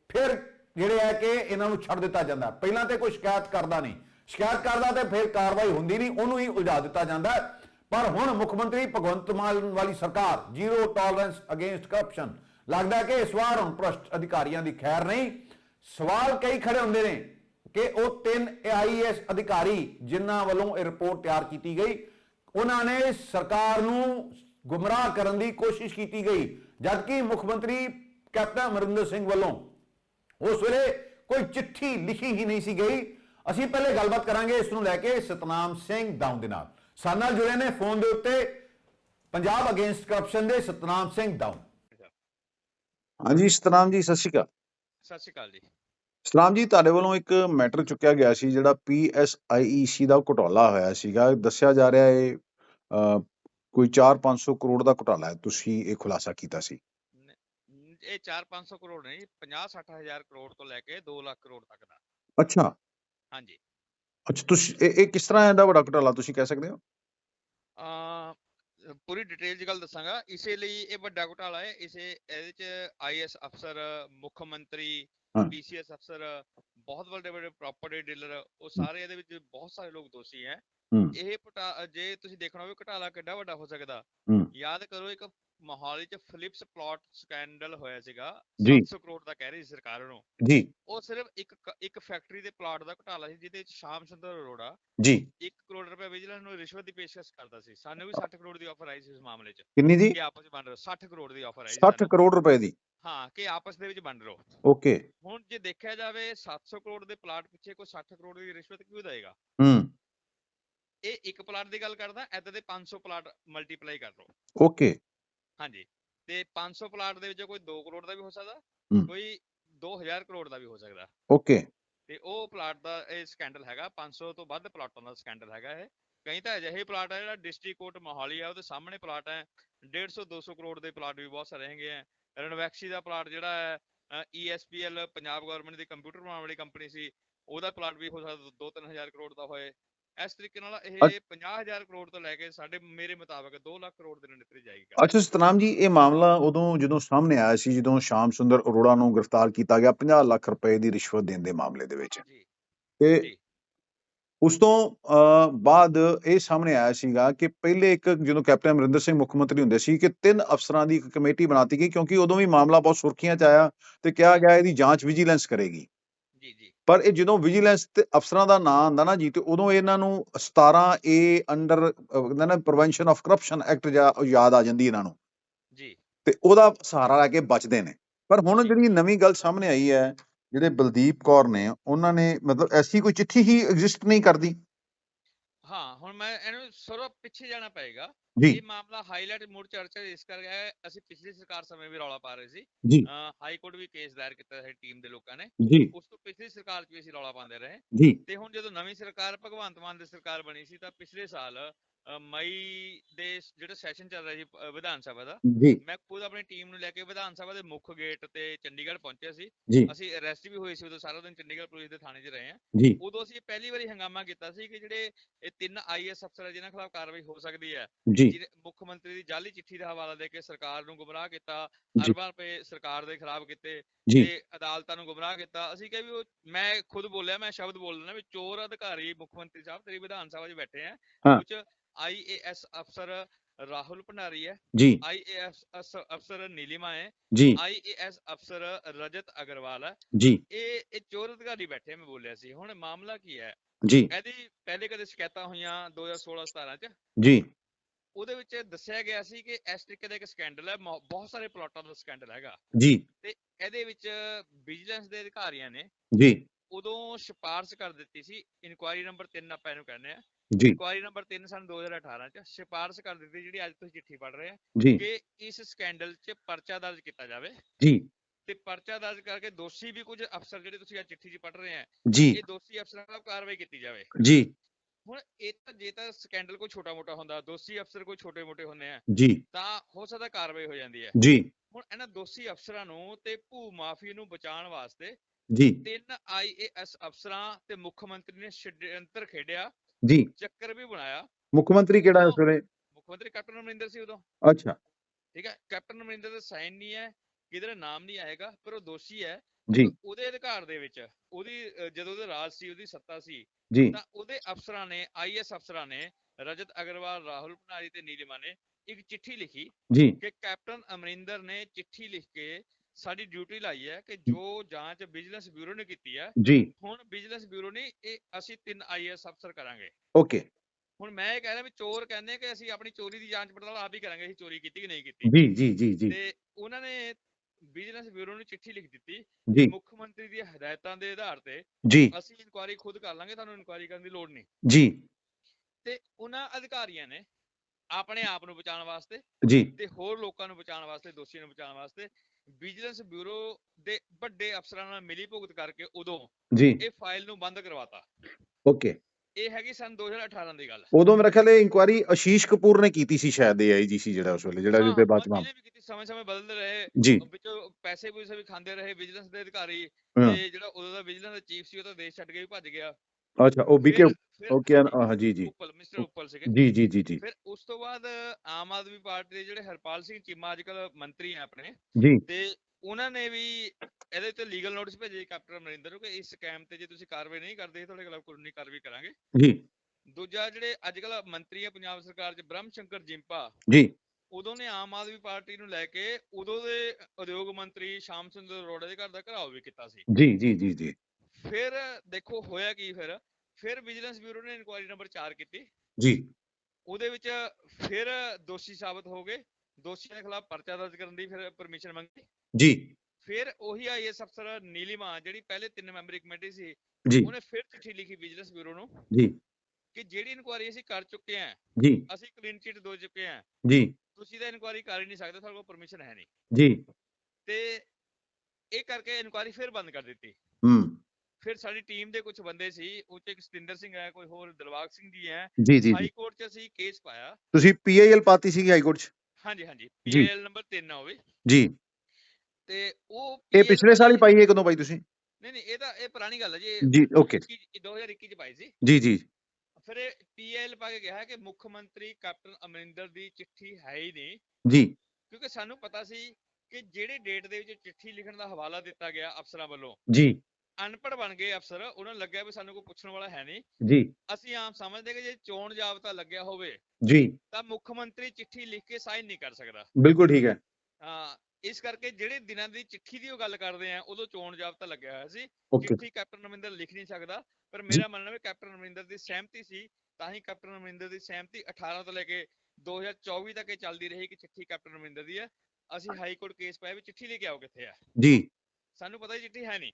ਫਿਰ ਜਿਹੜੇ ਹੈ ਕਿ ਇਹਨਾਂ ਨੂੰ ਛੱਡ ਦਿੱਤਾ ਜਾਂਦਾ। ਪਹਿਲਾਂ ਤੇ ਕੋਈ ਸ਼ਿਕਾਇਤ ਕਰਦਾ ਨਹੀਂ। ਸ਼ਿਕਾਇਤ ਕਰਦਾ ਤੇ ਫਿਰ ਕਾਰਵਾਈ ਹੁੰਦੀ ਨਹੀਂ, ਉਹਨੂੰ ਹੀ ਉਲਝਾ ਦਿੱਤਾ ਜਾਂਦਾ। ਪਰ ਹੁਣ ਮੁੱਖ ਮੰਤਰੀ ਭਗਵੰਤ ਮਾਨ ਵਾਲੀ ਸਰਕਾਰ ਜ਼ੀਰੋ ਟੋਲਰੈਂਸ ਅਗੇਂਸਟ ਕਰਪਸ਼ਨ ਲੱਗਦਾ ਕਿ ਇਸ ਵਾਰ ਹੁਣ ਭ੍ਰਸ਼ਟ ਅਧਿਕਾਰੀਆਂ ਦੀ ਖੈਰ ਨਹੀਂ। ਸਵਾਲ ਕਈ ਖੜੇ ਹੁੰਦੇ ਨੇ ਕਿ ਉਹ ਤਿੰਨ ਆਈਐਸ ਅਧਿਕਾਰੀ ਜਿਨ੍ਹਾਂ ਵੱਲੋਂ ਇਹ ਰਿਪੋਰਟ ਤਿਆਰ ਕੀਤੀ ਗਈ, ਉਹਨਾਂ ਨੇ ਸਰਕਾਰ ਨੂੰ ਗੁੰਮਰਾਹ ਕਰਨ ਦੀ ਕੋਸ਼ਿਸ਼ ਕੀਤੀ ਗਈ, ਜਦਕਿ ਮੁੱਖ ਮੰਤਰੀ ਕੈਪਟਨ ਅਮਰਿੰਦਰ ਸਿੰਘ ਵੱਲੋਂ ਉਸ ਵੇਲੇ ਕੋਈ ਚਿੱਠੀ ਲਿਖੀ ਹੀ ਨਹੀਂ ਸੀ ਗਈ। ਅਸੀਂ ਪਹਿਲੇ ਗੱਲਬਾਤ ਕਰਾਂਗੇ ਇਸ ਨੂੰ ਲੈ ਕੇ ਸਤਨਾਮ ਸਿੰਘ ਦਾਊਂ ਦੇ ਨਾਲ। ਸਾਡੇ ਨਾਲ ਜੁੜੇ ਨੇ ਫੋਨ ਦੇ ਉੱਤੇ ਪੰਜਾਬ ਅਗੇਂਸਟ ਕਰਪਸ਼ਨ ਦੇ ਸਤਨਾਮ ਸਿੰਘ ਦਾਊਂ। ਹਾਂਜੀ ਸਤਨਾਮ ਜੀ ਸਤਿ ਸ਼੍ਰੀ ਅਕਾਲ। ਸਤਿ ਸ਼੍ਰੀ ਅਕਾਲ ਜੀ। ਸਤਨਾਮ ਜੀ ਤੁਹਾਡੇ ਵੱਲੋਂ ਇੱਕ ਮੈਟਰ ਚੁੱਕਿਆ ਗਿਆ ਸੀ ਜਿਹੜਾ ਪੀਐਸਆਈਈਸੀ ਦਾ ਘੁਟਾਲਾ ਹੋਇਆ ਸੀਗਾ। ਦੱਸਿਆ ਜਾ ਰਿਹਾ ਹੈ ਅਹ, ਕੋਈ 4-500 ਕਰੋੜ ਦਾ ਘੁਟਾਲਾ ਹੈ। ਤੁਸੀਂ ਇਹ ਖੁਲਾਸਾ ਕੀਤਾ ਸੀ। ਇਹ 4-500 ਕਰੋੜ ਨਹੀਂ 50-60 ਹਜ਼ਾਰ ਕਰੋੜ ਤੋਂ ਲੈ ਕੇ 2 ਲੱਖ ਕਰੋੜ ਤੱਕ ਦਾ। ਅੱਛਾ। ਹਾਂਜੀ। ਅੱਛਾ ਤੁਸੀਂ ਇਹ ਇਹ ਕਿਸ ਤਰ੍ਹਾਂ ਇਹਦਾ ਵੱਡਾ ਘੁਟਾਲਾ ਤੁਸੀਂ ਕਹਿ ਸਕਦੇ ਹੋ? ਅ ਪੂਰੀ ਡਿਟੇਲ ਚ ਗੱਲ ਦੱਸਾਂਗਾ ਇਸੇ ਲਈ ਇਹ ਵੱਡਾ ਘੁਟਾਲਾ ਹੈ ਇਸੇ ਇਹਦੇ ਚ ਆਈਐਸ ਅਫਸਰ ਮੁੱਖ ਮੰਤਰੀ। ਪੀਸੀਐਸ ਅਫਸਰ ਬਹੁਤ ਵੱਡੇ ਵੱਡੇ ਪ੍ਰਾਪਰਟੀ ਡੀਲਰ ਉਹ ਸਾਰੇ ਇਹਦੇ ਵਿੱਚ ਬਹੁਤ ਸਾਰੇ ਲੋਕ ਦੋਸ਼ੀ ਹੈ। ਇਹ ਜੇ ਤੁਸੀਂ ਦੇਖਣਾ ਹੋਵੇ ਘੁਟਾਲਾ ਕਿੱਡਾ ਵੱਡਾ ਹੋ ਸਕਦਾ। ਯਾਦ ਕਰੋ ਇੱਕ ਮੋਹਾਲੀ ਚ ਫਿਲਿਪਸ ਪਲਾਟ ਸਕੈਂਡਲ ਹੋਇਆ ਸੀਗਾ ਜੀ। 700 ਕਰੋੜ ਦਾ ਕਹਿ ਰਹੀ ਸੀ ਸਰਕਾਰ ਨੂੰ ਜੀ। ਉਹ ਸਿਰਫ ਇੱਕ ਇੱਕ ਫੈਕਟਰੀ ਦੇ ਪਲਾਟ ਦਾ ਘੁਟਾਲਾ ਸੀ ਜਿਹਦੇ ਵਿੱਚ ਸ਼ਾਮ ਸੁੰਦਰ ਅਰੋੜਾ ਜੀ। 1 ਕਰੋੜ ਰੁਪਏ ਵਿਜੀਲੈਂਸ ਨੂੰ ਰਿਸ਼ਵਤ ਦੀ ਪੇਸ਼ਕਸ਼ ਕਰਦਾ ਸੀ। ਸਾਨੂੰ ਵੀ 60 ਕਰੋੜ ਦੀ ਆਫਰ ਆਈ ਸੀ ਇਸ ਮਾਮਲੇ 'ਚ। ਕਿੰਨੀ ਦੀ? ਕਿ ਆਪਸ ਵਿੱਚ ਵੰਡ ਰਹੋ 60 ਕਰੋੜ ਦੀ ਆਫਰ ਆਈ ਸੀ 60 ਸਾਨੂੰ। ਕਰੋੜ ਰੁਪਏ ਦੀ? ਹਾਂ ਕਿ ਆਪਸ ਦੇ ਵਿੱਚ ਵੰਡ ਰਹੋ। ਓਕੇ। ਹੁਣ ਜੇ ਦੇਖਿਆ ਜਾਵੇ 700 ਕਰੋੜ ਦੇ ਪਲਾਟ ਪਿੱਛੇ ਕੋਈ 60 ਕਰੋੜ ਦੀ ਰਿਸ਼ਵਤ ਕਿਉਂ ਦੇਗਾ ਹੂੰ। ਇਹ ਇੱਕ ਪਲਾਟ ਦੀ ਗੱਲ ਕਰਦਾ ਐਦਾਂ ਦੇ 500 ਪਲਾਟ ਮਲਟੀਪਲਾਈ ਕਰ ਲਓ। ਓਕੇ। ਹਾਂਜੀ ਤੇ 500 ਪਲਾਟ ਦੇ ਵਿੱਚ ਕੋਈ 2 ਕਰੋੜ ਦਾ ਵੀ ਹੋ ਸਕਦਾ। ਕੋਈ 2000 ਕਰੋੜ ਦਾ ਵੀ ਹੋ ਸਕਦਾ। ਓਕੇ। ਤੇ ਉਹ ਪਲਾਟ ਦਾ ਇਹ ਸਕੈਂਡਲ ਹੈਗਾ 500 ਤੋਂ ਵੱਧ ਪਲਾਟਾਂ ਦਾ ਸਕੈਂਡਲ ਹੈਗਾ ਇਹ। ਕਈ ਤਾਂ ਅਜਿਹੇ ਪਲਾਟ ਹੈ ਜਿਹੜਾ ਡਿਸਟ੍ਰਿਕਟ ਕੋਰਟ ਮੋਹਾਲੀ ਆ ਉਹਦੇ ਸਾਹਮਣੇ ਪਲਾਟ ਹੈ 150 200 ਕਰੋੜ ਦੇ ਪਲਾਟ ਵੀ ਬਹੁਤ ਸਾਰੇ ਹੈਗੇ ਆ। ਰਣਵੈਕਸੀ ਦਾ ਪਲਾਟ ਜਿਹੜਾ ਹੈ ESPL ਪੰਜਾਬ ਗਵਰਨਮੈਂਟ ਦੀ ਕੰਪਿਊਟਰ ਬਣਾਉਣ ਵਾਲੀ ਕੰਪਨੀ ਸੀ ਉਹਦਾ ਪਲਾਟ ਵੀ ਹੋ ਸਕਦਾ 2-3000 ਕਰੋੜ ਦਾ ਹੋਏ। ਇਸ ਤਰੀਕੇ ਨਾਲ ਇਹ 50000 ਕਰੋੜ ਤੋਂ ਲੈ ਕੇ ਸਾਡੇ ਮੇਰੇ ਮੁਤਾਬਕ 2 ਲੱਖ ਕਰੋੜ ਦੇ ਨੇੜੇ ਜਾਏਗੀ। ਅੱਛਾ ਸਤਨਾਮ ਜੀ ਇਹ ਮਾਮਲਾ ਉਦੋਂ ਜਦੋਂ ਸਾਹਮਣੇ ਆਇਆ ਸੀ ਜਦੋਂ ਸ਼ਾਮ ਸੁੰਦਰ ਅਰੋੜਾ ਨੂੰ ਗ੍ਰਿਫਤਾਰ ਕੀਤਾ ਗਿਆ 50 ਲੱਖ ਰੁਪਏ ਦੀ ਰਿਸ਼ਵਤ ਦੇਣ ਦੇ ਮਾਮਲੇ ਦੇ ਵਿੱਚ ਤੇ। ਉਸ ਤੋਂ ਬਾਅਦ ਇਹ ਸਾਹਮਣੇ ਆਇਆ ਸੀਗਾ ਕਿ ਪਹਿਲੇ ਇੱਕ ਜਦੋਂ ਕੈਪਟਨ ਅਮਰਿੰਦਰ ਸਿੰਘ ਮੁੱਖ ਮੰਤਰੀ ਹੁੰਦੇ ਸੀ ਕਿ ਤਿੰਨ ਅਫਸਰਾਂ ਦੀ ਇੱਕ ਕਮੇਟੀ ਬਣਾਤੀ ਗਈ ਕਿਉਂਕਿ ਉਦੋਂ ਵੀ ਮਾਮਲਾ ਬਹੁਤ ਸੁਰਖੀਆਂ 'ਚ ਆਇਆ ਤੇ ਕਿਹਾ ਗਿਆ ਇਹਦੀ ਜਾਂਚ ਵਿਜੀਲੈਂਸ ਕਰੇਗੀ ਪਰ ਇਹ ਜਦੋਂ ਵਿਜੀਲੈਂਸ ਤੇ ਅਫਸਰਾਂ ਦਾ ਨਾਂ ਆਂਦਾ ਨਾ ਜੀ ਤੇ ਉਦੋਂ ਇਹਨਾਂ ਨੂੰ 17 ਏ ਅੰਡਰ ਕਹਿੰਦਾ ਨਾ ਪ੍ਰੀਵੈਂਸ਼ਨ ਆਫ ਕਰਪਸ਼ਨ ਐਕਟ ਯਾਦ ਆ ਜਾਂਦੀ ਇਹਨਾਂ ਨੂੰ। ਜੀ। ਤੇ ਉਹਦਾ ਸਹਾਰਾ ਲੈ ਕੇ ਬਚਦੇ ਨੇ। ਪਰ ਹੁਣ ਜੀ। ਜਿਹੜੀ ਨਵੀਂ ਗੱਲ ਸਾਹਮਣੇ ਆਈ ਹੈ ਜਿਹੜੇ ਬਲਦੀਪ ਕੌਰ ਨੇ ਉਹਨਾਂ ਨੇ ਮਤਲਬ ਐਸੀ ਕੋਈ ਚਿੱਠੀ ਹੀ ਐਗਜ਼ਿਸਟ ਨਹੀਂ ਕਰਦੀ। ਹਾਂ ਹੁਣ ਮੈਂ ਇਹਨੂੰ ਸਰੋ ਪਿੱਛੇ ਜਾਣਾ ਪਏਗਾ। ਜੀ ਇਹ ਮਾਮਲਾ ਹਾਈਲਾਈਟ ਮੁੜ ਚਰਚਾ ਇਸ ਕਰ ਗਿਆ ਹੈ। ਅਸੀਂ ਪਿਛਲੀ ਸਰਕਾਰ ਸਮੇਂ ਵੀ ਰੌਲਾ ਪਾ ਰਹੇ ਸੀ। ਜੀ। ਹਾਈ ਕੋਰਟ ਵੀ ਕੇਸ ਦਾਇਰ ਕੀਤਾ ਹੈ ਟੀਮ ਦੇ ਲੋਕਾਂ ਨੇ। ਉਸ ਤੋਂ ਪਿਛਲੀ ਸਰਕਾਰ 'ਚ ਵੀ ਅਸੀਂ ਰੌਲਾ ਪਾਉਂਦੇ ਰਹੇ। ਤੇ ਹੁਣ ਜਦੋਂ ਨਵੀਂ ਸਰਕਾਰ ਭਗਵੰਤ ਮਾਨ ਦੀ ਸਰਕਾਰ ਬਣੀ ਸੀ ਤਾਂ ਪਿਛਲੇ ਸਾਲ ਮਈ ਦੇ ਸ- ਜਿਹੜਾ ਸੈਸ਼ਨ ਚੱਲ ਰਿਹਾ ਸੀ ਵਿਧਾਨ ਸਭਾ ਦਾ ਮੈਂ ਖੁਦ ਆਪਣੀ ਟੀਮ ਨੂੰ ਲੈ ਕੇ ਵਿਧਾਨ ਸਭਾ ਦੇ ਮੁੱਖ ਗੇਟ ਤੇ ਚੰਡੀਗੜ੍ਹ ਪਹੁੰਚਿਆ ਸੀ। ਅਸੀਂ ਅਰੈਸਟ ਵੀ ਹੋਏ ਸੀ ਉਦੋਂ ਸਾਰਾ ਦਿਨ ਚੰਡੀਗੜ੍ਹ ਪੁਲਿਸ ਦੇ ਥਾਣੇ 'ਚ ਰਹੇ ਹਾਂ। ਉਦੋਂ ਅਸੀਂ ਪਹਿਲੀ ਵਾਰੀ ਹੰਗਾਮਾ ਕੀਤਾ ਸੀ ਕਿ ਜਿਹੜੇ ਇਹ ਤਿੰਨ ਆਈਐਸ ਅਫਸਰ ਜਿਨ੍ਹਾਂ ਖਿਲਾਫ ਕਾਰਵਾਈ ਹੋ ਸਕਦੀ ਹੈ ਜੀ। ਮੁੱਖ ਮੰਤਰੀ ਦੀ ਜਾਲੀ ਚਿੱਠੀ ਦਾ ਹਵਾਲਾ ਦੇ ਕੇ ਸਰਕਾਰ ਨੂੰ ਗੁੰਮਰਾਹ ਕੀਤਾ। ਅਰਬਾਂ ਰੁਪਏ ਸਰਕਾਰ ਦੇ ਖਿਲਾਫ ਕੀਤੇ ਤੇ ਅਦਾਲਤਾਂ ਨੂੰ ਗੁੰਮਰਾਹ ਕੀਤਾ। ਅਸੀਂ ਕਿਹਾ ਵੀ ਉਹ ਮੈਂ ਖੁਦ ਬੋਲਿਆ ਮੈਂ ਸ਼ਬਦ ਬੋਲ ਦਿੰਦਾ ਵੀ ਚੋਰ ਅਧਿਕਾਰੀ ਮੁੱਖ ਮੰਤਰੀ ਸਾਹਿਬ ਤੇਰੀ ਵਿਧਾਨ ਸਭਾ 'ਚ ਬੈਠੇ ਆ। ਕੁਝ ਆਈਏਐਸ ਅਫਸਰ ਰਾਹੁਲ ਭੰਡਾਰੀ ਹੈ। ਜੀ। ਆਈਏਐਸ ਅਫਸਰ ਨੀਲਿਮਾ ਹੈ। ਜੀ। ਆਈਏਐਸ ਅਫਸਰ ਰਜਤ ਅਗਰਵਾਲ ਹੈ। ਜੀ। ਇਹ ਇਹ ਚੋਰ ਅਧਿਕਾਰੀ ਬੈਠੇ ਮੈਂ ਬੋਲਿਆ ਸੀ। ਹੁਣ ਮਾਮਲਾ ਕੀ ਹੈ? ਜੀ। ਇਹਦੀ ਪਹਿਲੇ ਕਦੇ ਸ਼ਿਕਾਇਤਾਂ ਹੋਈਆਂ 2016 17 ਚ? ਜੀ। ਉਹਦੇ ਵਿੱਚ ਦੱਸਿਆ ਗਿਆ ਸੀ ਕਿ ਇਸ ਤਰੀਕੇ ਦਾ ਇੱਕ ਸਕੈਂਡਲ ਹੈ ਬਹੁਤ ਸਾਰੇ ਪਲਾਟਾਂ ਦਾ ਸਕੈਂਡਲ ਹੈਗਾ। ਜੀ। ਇਹਦੇ ਵਿੱਚ ਵਿਜੀਲੈਂਸ ਦੇ ਅਧਿਕਾਰੀਆਂ ਨੇ ਜੀ। ਉਦੋਂ ਸਿਫਾਰਸ਼ ਕਰ ਦਿੱਤੀ ਸੀ। ਇਨਕੁਆਇਰੀ ਨੰਬਰ 3 ਆਪਾਂ ਇਹਨੂੰ ਕਹਿੰਦੇ ਆ ਜੀ। ਇਨਕੁਆਇਰੀ ਨੰਬਰ 3 ਸਨ 2018 ਚ। ਸਿਫਾਰਸ਼ ਕਰ ਦਿੱਤੀ ਜਿਹੜੀ ਅੱਜ ਤੁਸੀਂ ਚਿੱਠੀ ਪੜ੍ਹ ਰਹੇ ਆ ਕਿ ਇਸ ਸਕੈਂਡਲ 'ਚ ਪਰਚਾ ਦਰਜ ਕੀਤਾ ਜਾਵੇ। ਜੀ। ਤੇ ਪਰਚਾ ਦਰਜ ਕਰਕੇ ਦੋਸ਼ੀ ਵੀ ਕੁਝ ਅਫਸਰ ਜਿਹੜੇ ਤੁਸੀਂ ਅੱਜ ਚਿੱਠੀ 'ਚ ਪੜ੍ਹ ਰਹੇ ਆ ਜੀ। ਇਹ ਦੋਸ਼ੀ ਅਫਸਰਾਂ ਖਿਲਾਫ ਕਾਰਵਾਈ ਕੀਤੀ ਜਾਵੇ। ਜੀ। ਹੁਣ ਇਹ ਤਾਂ ਜੇ ਤਾਂ ਸਕੈਂਡਲ ਕੋਈ ਛੋਟਾ ਮੋਟਾ ਹੁੰਦਾ ਦੋਸ਼ੀ ਅਫਸਰ ਕੋਈ ਛੋਟੇ ਮੋਟੇ ਹੁੰਦੇ ਆ ਜੀ। ਤਾਂ ਹੋ ਸਕਦਾ ਕਾਰਵਾਈ ਹੋ ਜਾਂਦੀ ਹੈ। ਜੀ। ਹੁਣ ਇਹਨਾਂ ਦੋਸ਼ੀ ਅਫਸਰਾਂ ਨੂੰ ਤੇ ਭੂ ਮਾਫੀ ਨੂੰ ਬਚਾਉਣ ਵਾਸਤੇ ਜੀ। ਤਿੰਨ ਆਈਏਐਸ ਅਫਸਰਾਂ ਤੇ ਮੁੱਖ ਮੰਤਰੀ ਨੇ ਛਿੜਯੰਤਰ ਖੇਡਿਆ ਜੀ। ਚੱਕਰ ਵੀ ਬਣਾਇਆ। ਮੁੱਖ ਮੰਤਰੀ ਕਿਹੜਾ ਹੈ ਉਸ ਵੇਲੇ? ਮੁੱਖ ਮੰਤਰੀ ਕੈਪਟਨ ਅਮਰਿੰਦਰ ਸੀ ਉਦੋਂ। ਅੱਛਾ। ਠੀਕ ਹੈ ਕੈਪਟਨ ਅਮਰਿੰਦਰ ਦਾ ਸਾਈਨ ਨਹੀਂ ਹੈ ਕਿਧਰ ਨਾਮ ਨਹੀਂ ਆਏਗਾ ਪਰ ਉਹ ਦੋਸ਼ੀ ਹੈ। ਜੀ। ਉਹਦੇ ਅਧਿਕਾਰ ਦੇ ਵਿੱਚ ਉਹਦੀ ਜਦੋਂ ਉਹਦੇ ਰਾਜ ਸੀ ਉਹਦੀ ਸੱਤਾ ਸੀ ਜੀ। ਤਾਂ ਉਹਦੇ ਅਫਸਰਾਂ ਨੇ ਆਈਐਸ ਅਫਸਰਾਂ ਨੇ ਰਜਤ ਅਗਰਵਾਲ ਰਾਹੁਲ ਭੰਡਾਰੀ ਤੇ ਨੀਲਿਮਾ ਨੇ ਇੱਕ ਚਿੱਠੀ ਲਿਖੀ ਜੀ। ਕਿ ਕੈਪਟਨ ਅਮਰਿੰਦਰ ਨੇ ਚਿੱਠੀ ਲਿਖ ਕੇ ਸਾਡੀ ਡਿਊਟੀ ਲਾਈ ਹੈ ਕਿ ਜੋ ਜਾਂਚ ਵਿਜੀਲੈਂਸ ਬਿਊਰੋ ਨੇ ਕੀਤੀ ਹੈ ਜੀ। ਹੁਣ ਵਿਜੀਲੈਂਸ ਬਿਊਰੋ ਨੇ ਇਹ ਅਸੀਂ ਤਿੰਨ ਆਈਐਸ ਅਫਸਰ ਕਰਾਂਗੇ। ਓਕੇ। ਹੁਣ ਮੈਂ ਇਹ ਕਹਿ ਰਿਹਾ ਵੀ ਚੋਰ ਕਹਿੰਦੇ ਕਿ ਅਸੀਂ ਆਪਣੀ ਚੋਰੀ ਦੀ ਜਾਂਚ ਪੜਤਾਲ ਆਪ ਹੀ ਕਰਾਂਗੇ ਅਸੀਂ ਚੋਰੀ ਕੀਤੀ ਕਿ ਨਹੀਂ ਕੀਤੀ। ਜੀ ਜੀ ਜੀ ਜੀ। ਤੇ ਉਹਨਾਂ ਨੇ ਵਿਜੀਲੈਂਸ ਬਿਊਰੋ ਨੂੰ ਚਿੱਠੀ ਲਿਖ ਦਿੱਤੀ ਜੀ। ਮੁੱਖ ਮੰਤਰੀ ਦੀਆਂ ਹਦਾਇਤਾਂ ਦੇ ਆਧਾਰ ਤੇ ਜੀ। ਅਸੀਂ ਇਨਕੁਆਇਰੀ ਖੁਦ ਕਰ ਲਾਂਗੇ ਤੁਹਾਨੂੰ ਇਨਕੁਆਇਰੀ ਕਰਨ ਦੀ ਲੋੜ ਨਹੀਂ। ਜੀ। ਤੇ ਉਹਨਾਂ ਅਧਿਕਾਰੀਆਂ ਨੇ ਆਪਣੇ ਆਪ ਨੂੰ ਬਚਾਉਣ ਵਾਸਤੇ ਜੀ। ਤੇ ਹੋਰ ਲੋਕਾਂ ਨੂੰ ਬਚਾਉਣ ਵਾਸਤੇ ਦੋਸ਼ੀਆਂ ਨੂੰ ਬਚਾਉਣ ਵਾਸਤੇ ਵਿਜੀਲੈਂਸ ਬਿਊਰੋ ਦੇ ਵੱਡੇ ਅਫਸਰਾਂ ਨਾਲ ਮਿਲੀ ਭੁਗਤ ਕਰਕੇ ਉਦੋਂ ਜੀ। ਇਹ ਫਾਈਲ ਨੂੰ ਬੰਦ ਕਰਵਾਤਾ। ਓਕੇ। ਇਹ ਹੈਗੀ ਸਨ 2018 ਦੀ ਗੱਲ। ਉਦੋਂ ਮੇਰੇ ਖਿਆਲ ਇਹ ਇਨਕੁਆਇਰੀ ਆਸ਼ੀਸ਼ ਕਪੂਰ ਨੇ ਕੀਤੀ ਸੀ ਸ਼ਾਇਦ ਇਹ ਆਈਜੀ ਸੀ ਜਿਹੜਾ ਉਸ ਵੇਲੇ ਜਿਹੜਾ ਜਿਹਦੇ ਬਾਅਦ ਮਾਮ ਜਿਹਨੇ ਵੀ ਕੀਤੀ ਸਮੇਂ ਸਮੇਂ ਬਦਲਦੇ ਰਹੇ। ਵਿੱਚੋਂ ਪੈਸੇ ਪੂਸੇ ਵੀ ਖਾਂਦੇ ਰਹੇ ਵਿਜੀਲੈਂਸ ਦੇ ਅਧਿਕਾਰੀ। ਤੇ ਜਿਹੜਾ ਉਦੋਂ ਦਾ ਵਿਜੀਲੈਂਸ ਦਾ ਚੀਫ ਸੀ ਉਹ ਤਾਂ ਦੇਸ਼ ਛੱਡ ਕੇ ਵੀ ਭੱਜ ਗਿਆ। ਅੱਛਾ ਉਹ ਬੀਕੇ ਓਕੇ ਹਾਂ ਜੀ ਜੀ। ਉੱਪਲ ਮਿਸਟਰ ਉੱਪਲ ਸੀਗੇ। ਜੀ ਜੀ ਜੀ ਜੀ। ਫਿਰ ਉਸ ਤੋਂ ਬਾਅਦ ਆਮ ਆਦਮੀ ਪਾਰਟੀ ਦੇ ਜਿਹੜੇ ਹਰਪਾਲ ਸਿੰਘ ਚੀਮਾ ਅੱਜਕੱਲ ਮੰਤਰੀ ਆ ਆਪਣੇ। ਜੀ। ਤੇ ਉਹਨਾਂ ਨੇ ਵੀ ਇਹਦੇ ਤੇ ਲੀਗਲ ਨੋਟਿਸ ਭੇਜੇ ਕੈਪਟਨ ਅਮਰਿੰਦਰ ਨੂੰ ਕਿ ਇਸ ਸਕੈਮ ਤੇ ਜੇ ਤੁਸੀਂ ਕਾਰਵਾਈ ਨਹੀਂ ਕਰਦੇ ਤੁਹਾਡੇ ਖਿਲਾਫ ਕਾਨੂੰਨੀ ਕਾਰਵਾਈ ਕਰਾਂਗੇ। ਜੀ। ਦੂਜਾ ਜਿਹੜੇ ਅੱਜਕੱਲ ਮੰਤਰੀ ਆ ਪੰਜਾਬ ਸਰਕਾਰ 'ਚ ਬ੍ਰਹਮ ਸ਼ੰਕਰ ਜਿੰਪਾ ਜੀ। ਉਦੋਂ ਨੇ ਆਮ ਆਦਮੀ ਪਾਰਟੀ ਨੂੰ ਲੈ ਕੇ ਉਦੋਂ ਦੇ ਉਦਯੋਗ ਮੰਤਰੀ ਸ਼ਾਮ ਸੁੰਦਰ ਅਰੋੜਾ ਦੇ ਘਰ ਦਾ ਘਰਾਓ ਵੀ ਕੀਤਾ ਸੀ। ਜੀ ਜੀ ਜੀ ਜੀ। ਫਿਰ ਦੇਖੋ ਹੋਇਆ ਕੀ ਫਿਰ? ਫਿਰ ਵਿਜੀਲੈਂਸ ਬਿਊਰੋ ਨੇ ਇਨਕੁਆਇਰੀ ਨੰਬਰ 4 ਕੀਤੀ। ਜੀ। ਉਹਦੇ ਵਿੱਚ ਫਿਰ ਦੋਸ਼ੀ ਸਾਬਤ ਹੋ ਗਏ। ਦੋਸ਼ੀਆਂ ਦੇ ਖਿਲਾਫ ਪਰਚਾ ਦਰਜ ਕਰਨ ਦੀ ਫਿਰ ਪਰਮਿਸ਼ਨ ਮੰਗੀ। ਜੀ। ਫਿਰ ਉਹੀ ਆਈਐਸ ਅਫਸਰ ਨੀਲਿਮਾ ਜਿਹੜੀ ਪਹਿਲੇ ਤਿੰਨ ਮੈਂਬਰੀ ਕਮੇਟੀ ਸੀ ਜੀ। ਉਹਨੇ ਫਿਰ ਚਿੱਠੀ ਲਿਖੀ ਵਿਜੀਲੈਂਸ ਬਿਊਰੋ ਨੂੰ ਜੀ। ਕਿ ਜਿਹੜੀ ਇਨਕੁਆਇਰੀ ਅਸੀਂ ਕਰ ਚੁੱਕੇ ਹਾਂ ਜੀ। ਅਸੀਂ ਕਲੀਨ ਚਿੱਟ ਦੋ ਚੁੱਕੇ ਹਾਂ ਜੀ। ਤੁਸੀਂ ਤਾਂ ਇਨਕੁਆਇਰੀ ਕਰ ਹੀ ਨਹੀਂ ਸਕਦੇ ਤੁਹਾਡੇ ਕੋਲ ਪਰਮਿਸ਼ਨ ਹੈ ਨਹੀਂ। ਜੀ। ਤੇ ਇਹ ਕਰਕੇ ਇਨਕੁਆਇਰੀ ਫਿਰ ਬੰਦ ਕਰ ਦਿੱਤੀ। ਹੂੰ। ਫਿਰ ਸਾਡੀ ਟੀਮ ਦੇ ਕੁਝ ਬੰਦੇ ਸੀ ਉਹ 'ਚ ਇੱਕ ਸਤਿੰਦਰ ਸਿੰਘ ਹੈ ਕੋਈ ਹੋਰ ਦਿਲਬਾਗ ਸਿੰਘ ਜੀ ਹੈ ਜੀ ਜੀ ਹਾਈ ਕੋਰਟ 'ਚ ਅਸੀਂ ਕੇਸ ਪਾਇਆ। ਤੁਸੀਂ ਪੀਆਈਐਲ ਪਾਤੀ ਸੀਗੀ ਹਾਈ ਕੋਰਟ ਚ? ਹਾਂਜੀ ਹਾਂਜੀ। ਪੀਐਲ ਨੰਬਰ 3 ਆ ਹੋਵੇ ਜੀ। ਤੇ ਉਹ ਇਹ ਪਿਛਲੇ ਸਾਲ ਹੀ ਪਾਈ ਹੈ ਕਦੋਂ ਪਾਈ ਤੁਸੀਂ? ਨਹੀਂ ਨਹੀਂ ਇਹ ਤਾਂ ਇਹ ਪੁਰਾਣੀ ਗੱਲ ਹੈ ਜੀ ਜੀ ਓਕੇ। 2021 ਚ ਪਾਈ ਸੀ। ਜੀ ਜੀ। ਫਿਰ ਇਹ ਪੀਐਲ ਪਾ ਕੇ ਕਿਹਾ ਕਿ ਮੁੱਖ ਮੰਤਰੀ ਕੈਪਟਨ ਅਮਰਿੰਦਰ ਦੀ ਚਿੱਠੀ ਹੈ ਹੀ ਨਹੀਂ। ਜੀ। ਕਿਉਂਕਿ ਸਾਨੂੰ ਪਤਾ ਸੀ ਕਿ ਜਿਹੜੇ ਡੇਟ ਦੇ ਵਿੱਚ ਚਿੱਠੀ ਲਿਖਣ ਦਾ ਹਵਾਲਾ ਦਿੱਤਾ ਗਿਆ ਅਫਸਰਾਂ ਵੱਲੋਂ ਜੀ। ਅਨਪੜ੍ਹ ਬਣ ਗਏ ਅਫਸਰ ਉਹਨਾਂ ਨੂੰ ਲੱਗਿਆ ਵੀ ਸਾਨੂੰ ਕੋਈ ਪੁੱਛਣ ਵਾਲਾ ਹੈ ਨਹੀਂ। ਜੀ। ਅਸੀਂ ਆਮ ਸਮਝਦੇ ਕਿ ਜੇ ਚੋਣ ਜਾਬਤਾ ਲੱਗਿਆ ਹੋਵੇ ਜੀ। ਤਾਂ ਮੁੱਖ ਮੰਤਰੀ ਚਿੱਠੀ ਲਿਖ ਕੇ ਸਾਈਨ ਨਹੀਂ ਕਰ ਸਕਦਾ। ਬਿਲਕੁਲ ਠੀਕ ਹੈ। ਹਾਂ ਇਸ ਕਰਕੇ ਜਿਹੜੇ ਦਿਨਾਂ ਦੀ ਚਿੱਠੀ ਦੀ ਉਹ ਗੱਲ ਕਰਦੇ ਆ ਉਦੋਂ ਚੋਣ ਜਾਬਤਾ ਲੱਗਿਆ ਹੋਇਆ ਸੀ। ਚਿੱਠੀ ਕੈਪਟਨ ਅਮਰਿੰਦਰ ਲਿਖ ਨਹੀਂ ਸਕਦਾ ਪਰ ਮੇਰਾ ਮੰਨਣਾ ਵੀ ਕੈਪਟਨ ਅਮਰਿੰਦਰ ਦੀ ਸਹਿਮਤੀ ਸੀ ਤਾਂ ਹੀ ਕੈਪਟਨ ਅਮਰਿੰਦਰ ਦੀ ਸਹਿਮਤੀ 18 ਤੋਂ ਲੈ ਕੇ 2024 ਤੱਕ ਇਹ ਚੱਲਦੀ ਰਹੀ ਕਿ ਚਿੱਠੀ ਕੈਪਟਨ ਅਮਰਿੰਦਰ ਦੀ ਹੈ। ਅਸੀਂ ਹਾਈ ਕੋਰਟ ਕੇਸ ਪਾਇਆ ਵੀ ਚਿੱਠੀ ਲੈ ਕੇ ਆਓ ਕਿੱਥੇ ਆ? ਜੀ। ਸਾਨੂੰ ਪਤਾ ਹੀ ਚਿੱਠੀ ਹੈ ਨਹੀਂ।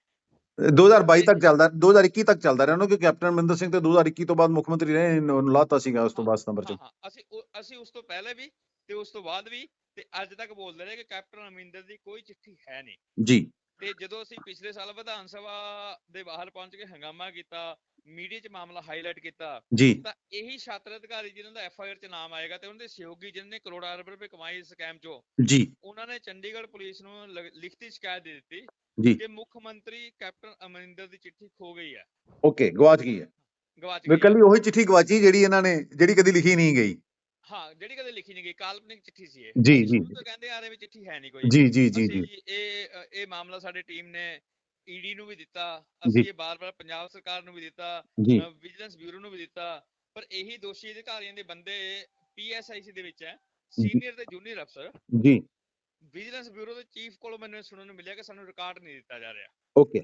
2022 ਤੱਕ ਚੱਲਦਾ 2021 ਤੱਕ ਚੱਲਦਾ ਰਿਹਾ ਨਾ ਕਿ ਕੈਪਟਨ ਅਮਰਿੰਦਰ ਸਿੰਘ ਤੇ 2021 ਤੋਂ ਬਾਅਦ ਮੁੱਖ ਮੰਤਰੀ ਰਹੇ ਲਾਤਾ ਸੀਗਾ ਉਸ ਤੋਂ ਬਾਅਦ ਸਤੰਬਰ ਚ। ਹਾਂ ਹਾਂ ਅਸੀਂ ਅਸੀਂ ਉਸ ਤੋਂ ਪਹਿਲੇ ਵੀ ਤੇ ਉਸ ਤੋਂ ਬਾਅਦ ਵੀ ਤੇ ਅੱਜ ਤੱਕ ਬੋਲਦੇ ਰਹੇ ਕਿ ਕੈਪਟਨ ਅਮਰਿੰਦਰ ਦੀ ਕੋਈ ਚਿੱਠੀ ਹੈ ਨਹੀਂ। ਜੀ। ਤੇ ਜਦੋਂ ਅਸੀਂ ਪਿਛਲੇ ਸਾਲ ਵਿਧਾਨ ਸਭਾ ਦੇ ਬਾਹਰ ਪਹੁੰਚ ਕੇ ਹੰਗਾਮਾ ਕੀਤਾ ਮੀਡੀਆ 'ਚ ਮਾਮਲਾ ਹਾਈਲਾਈਟ ਕੀਤਾ ਜੀ। ਤਾਂ ਇਹੀ ਛਾਤਰ ਅਧਿਕਾਰੀ ਜਿਨ੍ਹਾਂ ਦਾ ਐਫ ਆਈ ਆਰ 'ਚ ਨਾਮ ਆਏਗਾ ਤੇ ਉਹਨਾਂ ਦੇ ਸਹਿਯੋਗੀ ਜਿਨ੍ਹਾਂ ਨੇ ਕਰੋੜਾਂ ਰੁਪਏ ਕਮਾਏ ਇਸ ਸਕੈਮ 'ਚੋਂ ਜੀ। ਉਹਨਾਂ ਨੇ ਚੰਡੀਗੜ੍ਹ ਪੁਲਿਸ ਨੂੰ ਲਿਖਤੀ ਸ਼ਿਕਾਇਤ ਦੇ ਦਿੱਤੀ ਜੀ। ਕਿ ਮੁੱਖ ਮੰਤਰੀ ਕੈਪਟਨ ਅਮਰਿੰਦਰ ਦੀ ਚਿੱਠੀ ਖੋ ਗਈ ਹੈ। ਓਕੇ ਗਵਾਚ ਗਈ ਹੈ। ਗਵਾਚ ਗਈ ਕੱਲੀ ਉਹੀ ਚਿੱਠੀ ਗਵਾਚੀ ਜਿਹੜੀ ਇਹਨਾਂ ਨੇ ਜਿਹੜੀ ਕਦੀ ਲਿਖੀ ਨਹੀਂ ਗਈ। ਹਾਂ ਜਿਹੜੀ ਕਦੇ ਲਿਖੀ ਨਹੀਂ ਗਈ ਕਾਲਪਨਿਕ ਚਿੱਠੀ ਸੀ ਇਹ। ਜੀ, ਜੀ। ਤੋਂ ਕਹਿੰਦੇ ਆ ਰਹੇ ਵੀ ਚਿੱਠੀ ਹੈ ਨਹੀਂ ਕੋਈ। ਜੀ ਜੀ ਜੀ ਜੀ। ਇਹ ਇਹ ਮਾਮਲਾ ਸਾਡੀ ਟੀਮ ਨੇ ਈਡੀ ਨੂੰ ਵੀ ਦਿੱਤਾ ਅਸੀਂ। ਇਹ ਬਾਰ-ਬਾਰ ਪੰਜਾਬ ਸਰਕਾਰ ਨੂੰ ਵੀ ਦਿੱਤਾ ਵਿਜੀਲੈਂਸ ਬਿਊਰੋ ਨੂੰ ਵੀ ਦਿੱਤਾ ਪਰ ਇਹੀ ਦੋਸ਼ੀ ਅਧਿਕਾਰੀਆਂ ਦੇ ਬੰਦੇ ਪੀਐਸਆਈਸੀ ਦੇ ਵਿੱਚ ਹੈ। ਸੀਨੀਅਰ ਤੇ ਜੂਨੀਅਰ ਅਫਸਰ। ਜੀ। ਵਿਜੀਲੈਂਸ ਬਿਊਰੋ ਦੇ ਚੀਫ ਕੋਲੋਂ ਮੈਨੂੰ ਸੁਣਨ ਨੂੰ ਮਿਲਿਆ ਕਿ ਸਾਨੂੰ ਰਿਕਾਰਡ ਨਹੀਂ ਦਿੱਤਾ ਜਾ ਰਿਹਾ। ਓਕੇ।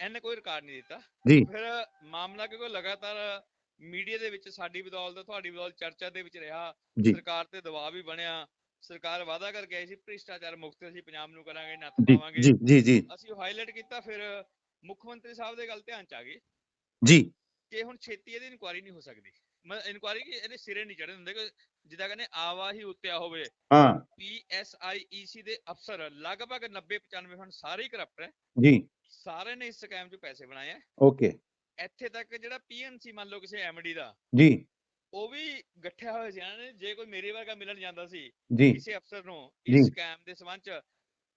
ਇਹਨੇ ਕੋਈ ਰਿਕਾਰਡ ਨਹੀਂ ਦਿੱਤਾ। ਜੀ। ਫਿਰ ਮਾਮਲਾ ਕਿਉਂਕਿ ਲਗਾਤਾਰ ਮੀਡੀਆ ਦੇ ਵਿੱਚ ਸਾਡੀ ਬਦੌਲਤ ਤੁਹਾਡੀ ਬਦੌਲਤ ਚਰਚਾ ਦੇ ਵਿੱਚ ਰਿਹਾ। ਸਰਕਾਰ ਤੇ ਦਬਾਅ ਵੀ ਬਣਿਆ। ਸਰਕਾਰ ਵਾਅਦਾ ਕਰਕੇ ਆਈ ਸੀ ਭ੍ਰਿਸ਼ਟਾਚਾਰ ਮੁਕਤ ਅਸੀਂ ਪੰਜਾਬ ਨੂੰ ਕਰਾਂਗੇ ਨੱਥ ਪਾਵਾਂਗੇ। ਜੀ ਜੀ ਜੀ। ਅਸੀਂ ਹਾਈਲਾਈਟ ਕੀਤਾ ਫਿਰ ਮੁੱਖ ਮੰਤਰੀ ਸਾਹਿਬ ਦੇ ਗੱਲ ਧਿਆਨ ਚ ਆ ਗਈ। ਜੀ। ਕਿ ਹੁਣ ਛੇਤੀ ਇਹਦੀ ਇਨਕੁਆਰੀ ਨਹੀਂ ਹੋ ਸਕਦੀ। ਮੈਂ ਇਨਕੁਆਰੀ ਕੀ ਇਹਦੇ ਸਿਰੇ ਨਹੀਂ ਚੜਨ ਹੁੰਦੇ ਕਿ ਜਿੱਦਾਂ ਕਹਿੰਦੇ ਆਵਾ ਹੀ ਉੱਤਿਆ ਹੋਵੇ। ਹਾਂ। ਪੀਐਸਆਈਈਸੀ ਦੇ ਅਫਸਰ ਲਗਭਗ 90 95 ਫੰਡ ਸਾਰੇ ਹੀ ਕਰਪਟ ਹੈ। ਜੀ। ਸਾਰੇ ਨੇ ਇਸ ਸਕੈਮ 'ਚ ਪੈਸੇ ਬਣਾਏ ਆ ਓਕੇ। ਇੱਥੇ ਤੱਕ ਜਿਹੜਾ ਪੀਐਨਸੀ ਮੰਨ ਲਓ ਕਿਸੇ ਐਮਡੀ ਦਾ ਜੀ। ਉਹ ਵੀ ਗੱਠਿਆ ਹੋਇਆ ਸੀ ਇਹਨਾਂ ਨੇ ਜੇ ਕੋਈ ਮੇਰੇ ਵਰਗਾ ਮਿਲਣ ਜਾਂਦਾ ਸੀ ਜੀ। ਕਿਸੇ ਅਫਸਰ ਨੂੰ। ਇਸ ਸਕੈਮ ਦੇ ਸੰਬੰਧ 'ਚ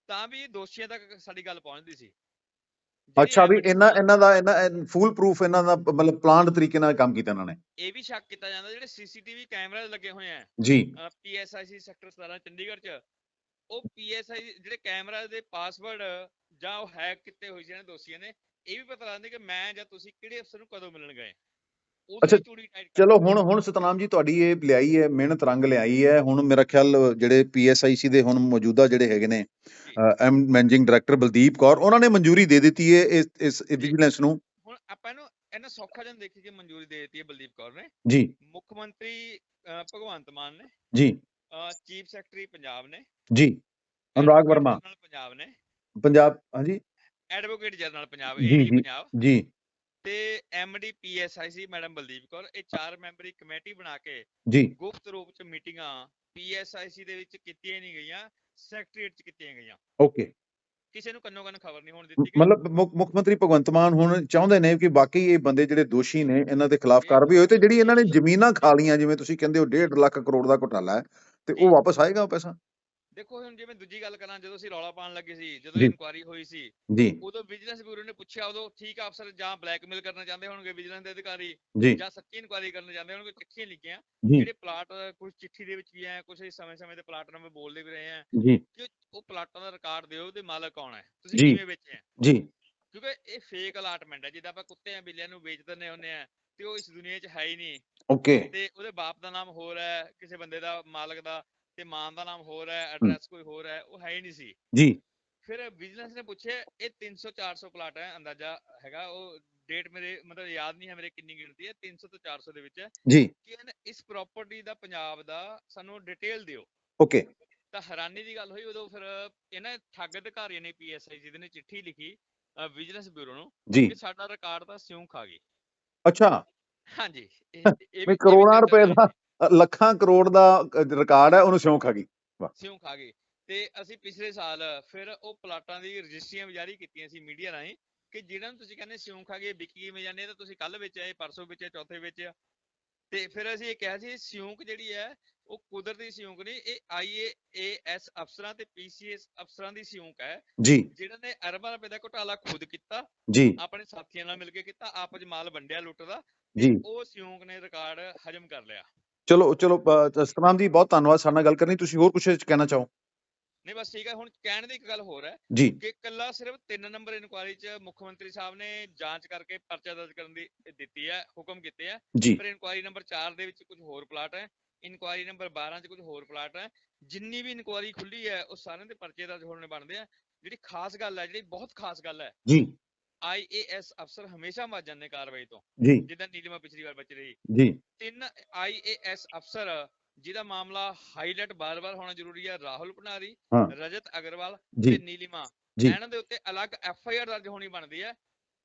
ਤਾਂ ਵੀ ਦੋਸ਼ੀਆਂ ਤੱਕ ਸਾਡੀ ਗੱਲ ਪਹੁੰਚਦੀ ਸੀ। ਅੱਛਾ ਵੀ ਇਹਨਾਂ ਇਹਨਾਂ ਦਾ ਇਹਨਾਂ ਫੁੱਲ ਪ੍ਰੂਫ ਇਹਨਾਂ ਦਾ ਮਤਲਬ ਪਲਾਨਡ ਤਰੀਕੇ ਨਾਲ ਕੰਮ ਕੀਤਾ ਇਹਨਾਂ ਨੇ। ਇਹ ਵੀ ਸ਼ੱਕ ਕੀਤਾ ਜਾਂਦਾ ਜਿਹੜੇ ਸੀਸੀਟੀਵੀ ਕੈਮਰੇ ਲੱਗੇ ਹੋਏ ਆ। ਜੀ। ਪੀਐਸਆਈਸੀ ਸੈਕਟਰ 17 ਚੰਡੀਗੜ੍ਹ 'ਚ ਉਹ ਪੀਐਸਆਈ ਜਿਹੜੇ ਕੈਮਰਾ ਦੇ ਪਾਸਵਰਡ ਜਾਂ ਉਹ ਹੈਕ ਕੀਤੇ ਹੋਏ ਸੀ ਇਹਨਾਂ ਦੋਸ਼ੀਆਂ ਨੇ ਇਹ ਵੀ ਪਤਾ ਲੱਗਦਾ ਕਿ ਮੈਂ ਜਾਂ ਤੁਸੀਂ ਕਿਹੜੇ ਅਫਸਰ ਨੂੰ ਕਦੋਂ ਮਿਲਣ ਗਏ। ਅੱਛਾ, ਚਲੋ ਹੁਣ ਹੁਣ ਸਤਨਾਮ ਜੀ ਤੁਹਾਡੀ ਇਹ ਲਿਆਈ ਹੈ ਮਿਹਨਤ ਰੰਗ ਲਿਆਈ ਹੈ। ਹੁਣ ਮੇਰਾ ਖਿਆਲ ਜਿਹੜੇ ਪੀਐਸਆਈਸੀ ਦੇ ਹੁਣ ਮੌਜੂਦਾ ਜਿਹੜੇ ਹੈਗੇ ਨੇ M managing director Baldeep Kaur ਉਹਨਾਂ ਨੇ ਮਨਜ਼ੂਰੀ ਦੇ ਦਿੱਤੀ ਹੈ ਇਸ ਇਸ ਵਿਜੀਲੈਂਸ ਨੂੰ। ਹੁਣ ਆਪਾਂ ਇਹਨੂੰ ਇਹਨਾਂ ਸੌਖਾ ਜਨ ਦੇਖੀ ਕਿ ਮਨਜ਼ੂਰੀ ਦੇ ਦਿੱਤੀ ਹੈ ਬਲਦੀਪ ਕੌਰ ਨੇ। ਜੀ। ਮੁੱਖ ਮੰਤਰੀ ਭਗਵੰਤ ਮਾਨ ਨੇ। ਜੀ। ਚੀਫ ਸੈਕਟਰੀ ਪੰਜਾਬ ਨੇ। ਜੀ। ਅਨੁਰਾਗ ਵਰਮਾ। ਪੰਜਾਬ ਨੇ। ਪੰਜਾਬ ਹਾਂਜੀ। ਐਡਵੋਕੇਟ ਜਨਰਲ ਪੰਜਾਬ ਜੀ, ਏਡੀ। ਪੰਜਾਬ। ਜੀ। ਤੇ MD PSIC madam Baldeep Kaur ਇਹ ਚਾਰ ਮੈਂਬਰੀ ਕਮੇਟੀ ਬਣਾ ਕੇ ਜੀ। ਗੁਪਤ ਰੂਪ ਚ ਮੀਟਿੰਗਾਂ ਪੀਐਸਆਈਸੀ ਦੇ ਵਿੱਚ ਕੀਤੀਆਂ ਨਹੀਂ ਗਈਆਂ ਸੈਕਟਰੀਏਟ ਚ ਕੀਤੀਆਂ ਗਈਆਂ। ਓਕੇ। ਕਿਸੇ ਨੂੰ ਕੰਨੋ ਕੰਨ ਖਬਰ ਨਹੀਂ ਹੋਣ ਦਿੱਤੀ ਗਈ। ਮਤਲਬ ਮੁੱਖ ਮੰਤਰੀ ਭਗਵੰਤ ਮਾਨ ਹੁਣ ਚਾਹੁੰਦੇ ਨੇ ਕਿ ਬਾਕੀ ਇਹ ਬੰਦੇ ਜਿਹੜੇ ਦੋਸ਼ੀ ਨੇ ਇਹਨਾਂ ਦੇ ਖਿਲਾਫ ਕਾਰਵਾਈ ਹੋਏ ਤੇ ਜਿਹੜੀ ਇਹਨਾਂ ਨੇ ਜ਼ਮੀਨਾਂ ਖਾ ਲੀਆਂ ਜਿਵੇਂ ਤੁਸੀਂ ਕਹਿੰਦੇ ਹੋ 1.5 ਲੱਖ ਕਰੋੜ ਦਾ ਘੁਟਾਲਾ ਹੈ ਤੇ ਉਹ। ਵਾਪਸ ਆਏਗਾ ਉਹ ਪੈਸਾ? ਦੇਖੋ ਹੁਣ ਜਿਵੇਂ ਦੂਜੀ ਗੱਲ ਕਰਾਂ ਜਦੋਂ ਅਸੀਂ ਰੌਲਾ ਪਾਉਣ ਲੱਗੇ ਸੀ ਜਦੋਂ। ਇਨਕੁਆਰੀ ਹੋਈ ਸੀ ਉਦੋਂ ਵਿਜੀਲੈਂਸ ਬਿਊਰੋ ਨੇ ਪੁੱਛਿਆ ਉਦੋਂ ਠੀਕ ਆ ਅਫਸਰ ਜਾਂ ਬਲੈਕਮੇਲ ਕਰਨਾ ਚਾਹੁੰਦੇ ਹੋਣਗੇ ਵਿਜੀਲੈਂਸ ਦੇ ਅਧਿਕਾਰੀ ਜੀ। ਸੱਚੀ ਇਨਕੁਆਰੀ ਕਰਨਾ ਚਾਹੁੰਦੇ ਹੋਣਗੇ ਚਿੱਠੀਆਂ ਲਿਖੀਆਂ। ਜਿਹੜੇ ਪਲਾਟ ਕੁਝ ਚਿੱਠੀ ਦੇ ਵਿੱਚ ਵੀ ਆ ਕੁਝ ਸਮੇਂ-ਸਮੇਂ ਤੇ ਪਲਾਟ ਨੰਬਰ ਬੋਲਦੇ ਵੀ ਰਹੇ ਆ ਜੀ। ਕਿ ਉਹ ਪਲਾਟਾਂ ਦਾ ਰਿਕਾਰਡ ਦਿਓ ਤੇ ਮਾਲਕ ਕੌਣ ਹੈ ਤੁਸੀਂ। ਕਿਵੇਂ ਵੇਚੇ ਆ ਜੀ। ਕਿਉਂਕਿ ਇਹ ਫੇਕ ਅਲਾਟਮੈਂਟ ਹੈ ਜਿੱਦਾਂ ਆਪਾਂ ਕੁੱਤਿਆਂ ਬਿੱਲਿਆਂ ਨੂੰ ਵੇਚ ਦਿੰਦੇ ਹੁੰਦੇ ਆ ਤੇ ਉਹ ਇਸ ਦੁਨੀਆ 'ਚ ਹੈ ਹੀ ਨਹੀਂ। ਓਕੇ। ਤੇ ਉਹਦੇ ਬਾਪ ਦਾ ਨਾਮ ਹੋਰ ਹੈ ਕਿਸੇ ਬੰਦੇ ਦਾ ਮਾਲਕ ਦਾ ਤੇ ਮਾਂ ਦਾ ਨਾਮ ਹੋਰ ਹੈ ਐਡਰੈਸ ਕੋਈ ਹੋਰ ਹੈ ਉਹ ਹੈ ਹੀ ਨਹੀਂ ਸੀ। ਜੀ। ਫਿਰ ਵਿਜੀਲੈਂਸ ਨੇ ਪੁੱਛਿਆ ਇਹ 300 400 ਪਲਾਟ ਹੈ ਅੰਦਾਜ਼ਾ ਹੈਗਾ ਉਹ ਡੇਟ ਮੇਰੇ ਮਤਲਬ ਯਾਦ ਨਹੀਂ ਹੈ ਮੇਰੇ ਕਿੰਨੀ ਗਿਣਤੀ ਹੈ 300 ਤੋਂ 400 ਦੇ ਵਿੱਚ ਹੈ। ਜੀ। ਕਿ ਇਸ ਪ੍ਰਾਪਰਟੀ ਦਾ ਪੰਜਾਬ ਦਾ ਸਾਨੂੰ ਡਿਟੇਲ ਦਿਓ। ਓਕੇ। ਤਾਂ ਹੈਰਾਨੀ ਦੀ ਗੱਲ ਹੋਈ ਉਦੋਂ ਫਿਰ ਇਹਨਾਂ ਠੱਗ ਅਧਿਕਾਰੀਆਂ ਨੇ ਪੀਐਸਆਈ ਜਿਹਦੇ ਨੇ ਚਿੱਠੀ ਲਿਖੀ ਵਿਜੀਲੈਂਸ ਬਿਊਰੋ ਨੂੰ ਕਿ ਸਾਡਾ ਰਿਕਾਰਡ ਤਾਂ ਸਿਉਂ ਖਾ ਗਈ। ਅੱਛਾ। ਹਾਂਜੀ। ਇਹ ਚਰਚਾ ਰੁਪਏ ਦਾ ਲੱਖਾਂ ਕਰੋੜ ਦਾ ਰਿਕਾਰਡ ਹੈ ਉਹਨੂੰ ਸਿਉਂ ਖਾ ਗਈ। ਸਿਉਂ ਖਾ ਗਏ। ਤੇ ਅਸੀਂ ਪਿਛਲੇ ਸਾਲ ਫਿਰ ਉਹ ਪਲਾਟਾਂ ਦੀ ਰਜਿਸਟਰੀਆਂ ਜਾਰੀ ਕੀਤੀਆਂ ਸੀ ਮੀਡੀਆ ਰਾਹੀਂ ਕਿ ਜਿਹੜਾ ਨੂੰ ਤੁਸੀਂ ਕਹਿੰਦੇ ਸਿਉਂ ਖਾ ਗਏ ਵਿਕੀ ਕਿਵੇਂ ਜਾਂਦੇ ਤਾਂ ਤੁਸੀਂ ਕੱਲ ਵੇਚਿਆ ਪਰਸੋਂ ਵੇਚਿਆ ਚੌਥੇ ਵੇਚਿਆ ਤੇ ਫਿਰ ਅਸੀਂ ਇਹ ਕਿਹਾ ਸੀ ਸਿਉਂਕ ਜਿਹੜੀ ਹੈ ਉਹ ਕੁਦਰਤੀ ਸਿਉਂਕ ਨਹੀਂ ਇਹ ਆਈਏਐਸ ਅਫਸਰਾਂ ਤੇ ਪੀਸੀਐਸ ਅਫਸਰਾਂ ਦੀ ਸਿਉਂਕ ਹੈ। ਜੀ। ਜਿਹੜਾ ਨੇ ਅਰਬਾਂ ਰੁਪਏ ਦਾ ਘੁਟਾਲਾ ਖੁਦ ਕੀਤਾ ਜੀ। ਆਪਣੇ ਸਾਥੀਆਂ ਨਾਲ ਮਿਲ ਕੇ ਕੀਤਾ ਆਪਸ 'ਚ ਮਾਲ ਵੰਡਿਆ ਲੁੱਟ ਦਾ ਜੀ। ਉਹ ਸਿਉਂਕ ਨੇ ਰਿਕਾਰਡ ਹਜਮ ਕਰ ਲਿਆ। ਚਲੋ ਚਲੋ ਸਤਨਾਮ ਜੀ ਬਹੁਤ ਧੰਨਵਾਦ ਸਾਡੇ ਨਾਲ ਗੱਲ ਕਰਨੀ। ਤੁਸੀਂ ਹੋਰ ਕੁਝ ਕਹਿਣਾ ਚਾਹੋ? ਨਹੀਂ ਬਸ ਠੀਕ ਹੈ ਹੁਣ ਕਹਿਣ ਦੀ ਇੱਕ ਗੱਲ ਹੋਰ ਹੈ ਜੀ। ਕਿ ਕੱਲਾ ਸਿਰਫ 3 ਨੰਬਰ ਇਨਕੁਆਰੀ 'ਚ ਮੁੱਖ ਮੰਤਰੀ ਸਾਹਿਬ ਨੇ ਜਾਂਚ ਕਰਕੇ ਪਰਚਾ ਦਰਜ ਕਰਨ ਦੀ ਦਿੱਤੀ ਹੈ ਹੁਕਮ ਕੀਤੇ ਜੀ। ਪਰ ਇਨਕੁਆਰੀ ਨੰਬਰ 4 ਦੇ ਵਿੱਚ ਕੁਝ ਹੋਰ ਪਲਾਟ ਹੈ ਇਨਕੁਆਰੀ ਨੰਬਰ 12 'ਚ ਕੁਝ ਹੋਰ ਪਲਾਟ ਹੈ। ਜਿੰਨੀ ਵੀ ਇਨਕੁਆਰੀ ਖੁੱਲੀ ਹੈ ਉਹ ਸਾਰਿਆਂ ਦੇ ਪਰਚੇ ਦਰਜ ਹੋਣੇ ਬਣਦੇ ਆ। ਜਿਹੜੀ ਖਾਸ ਗੱਲ ਹੈ ਜਿਹੜੀ ਬਹੁਤ ਖਾਸ ਗੱਲ ਹੈ ਜੀ। ਆਈਏਐਸ ਅਫਸਰ ਹਮੇਸ਼ਾ ਮੱਜ ਜਾਂਦੇ ਕਾਰਵਾਈ ਤੋਂ ਜੀ। ਜਿੱਦਾਂ ਨੀਲਿਮਾ ਪਿਛਲੀ ਵਾਰ ਬਚ ਰਹੀ। ਜੀ। ਤਿੰਨ ਆਈਏਐਸ ਅਫਸਰ ਜਿਹਦਾ ਮਾਮਲਾ ਹਾਈਲਾਈਟ ਬਾਰ-ਬਾਰ ਹੋਣਾ ਜ਼ਰੂਰੀ ਹੈ ਰਾਹੁਲ ਭੰਡਾਰੀ ਹਾਂ। ਰਜਤ ਅਗਰਵਾਲ ਜੀ। ਤੇ ਨੀਲਿਮਾ। ਜੀ। ਇਹਨਾਂ ਦੇ ਉੱਤੇ ਅਲੱਗ ਐਫ ਆਈ ਆਰ ਦਰਜ ਹੋਣੀ ਬਣਦੀ ਹੈ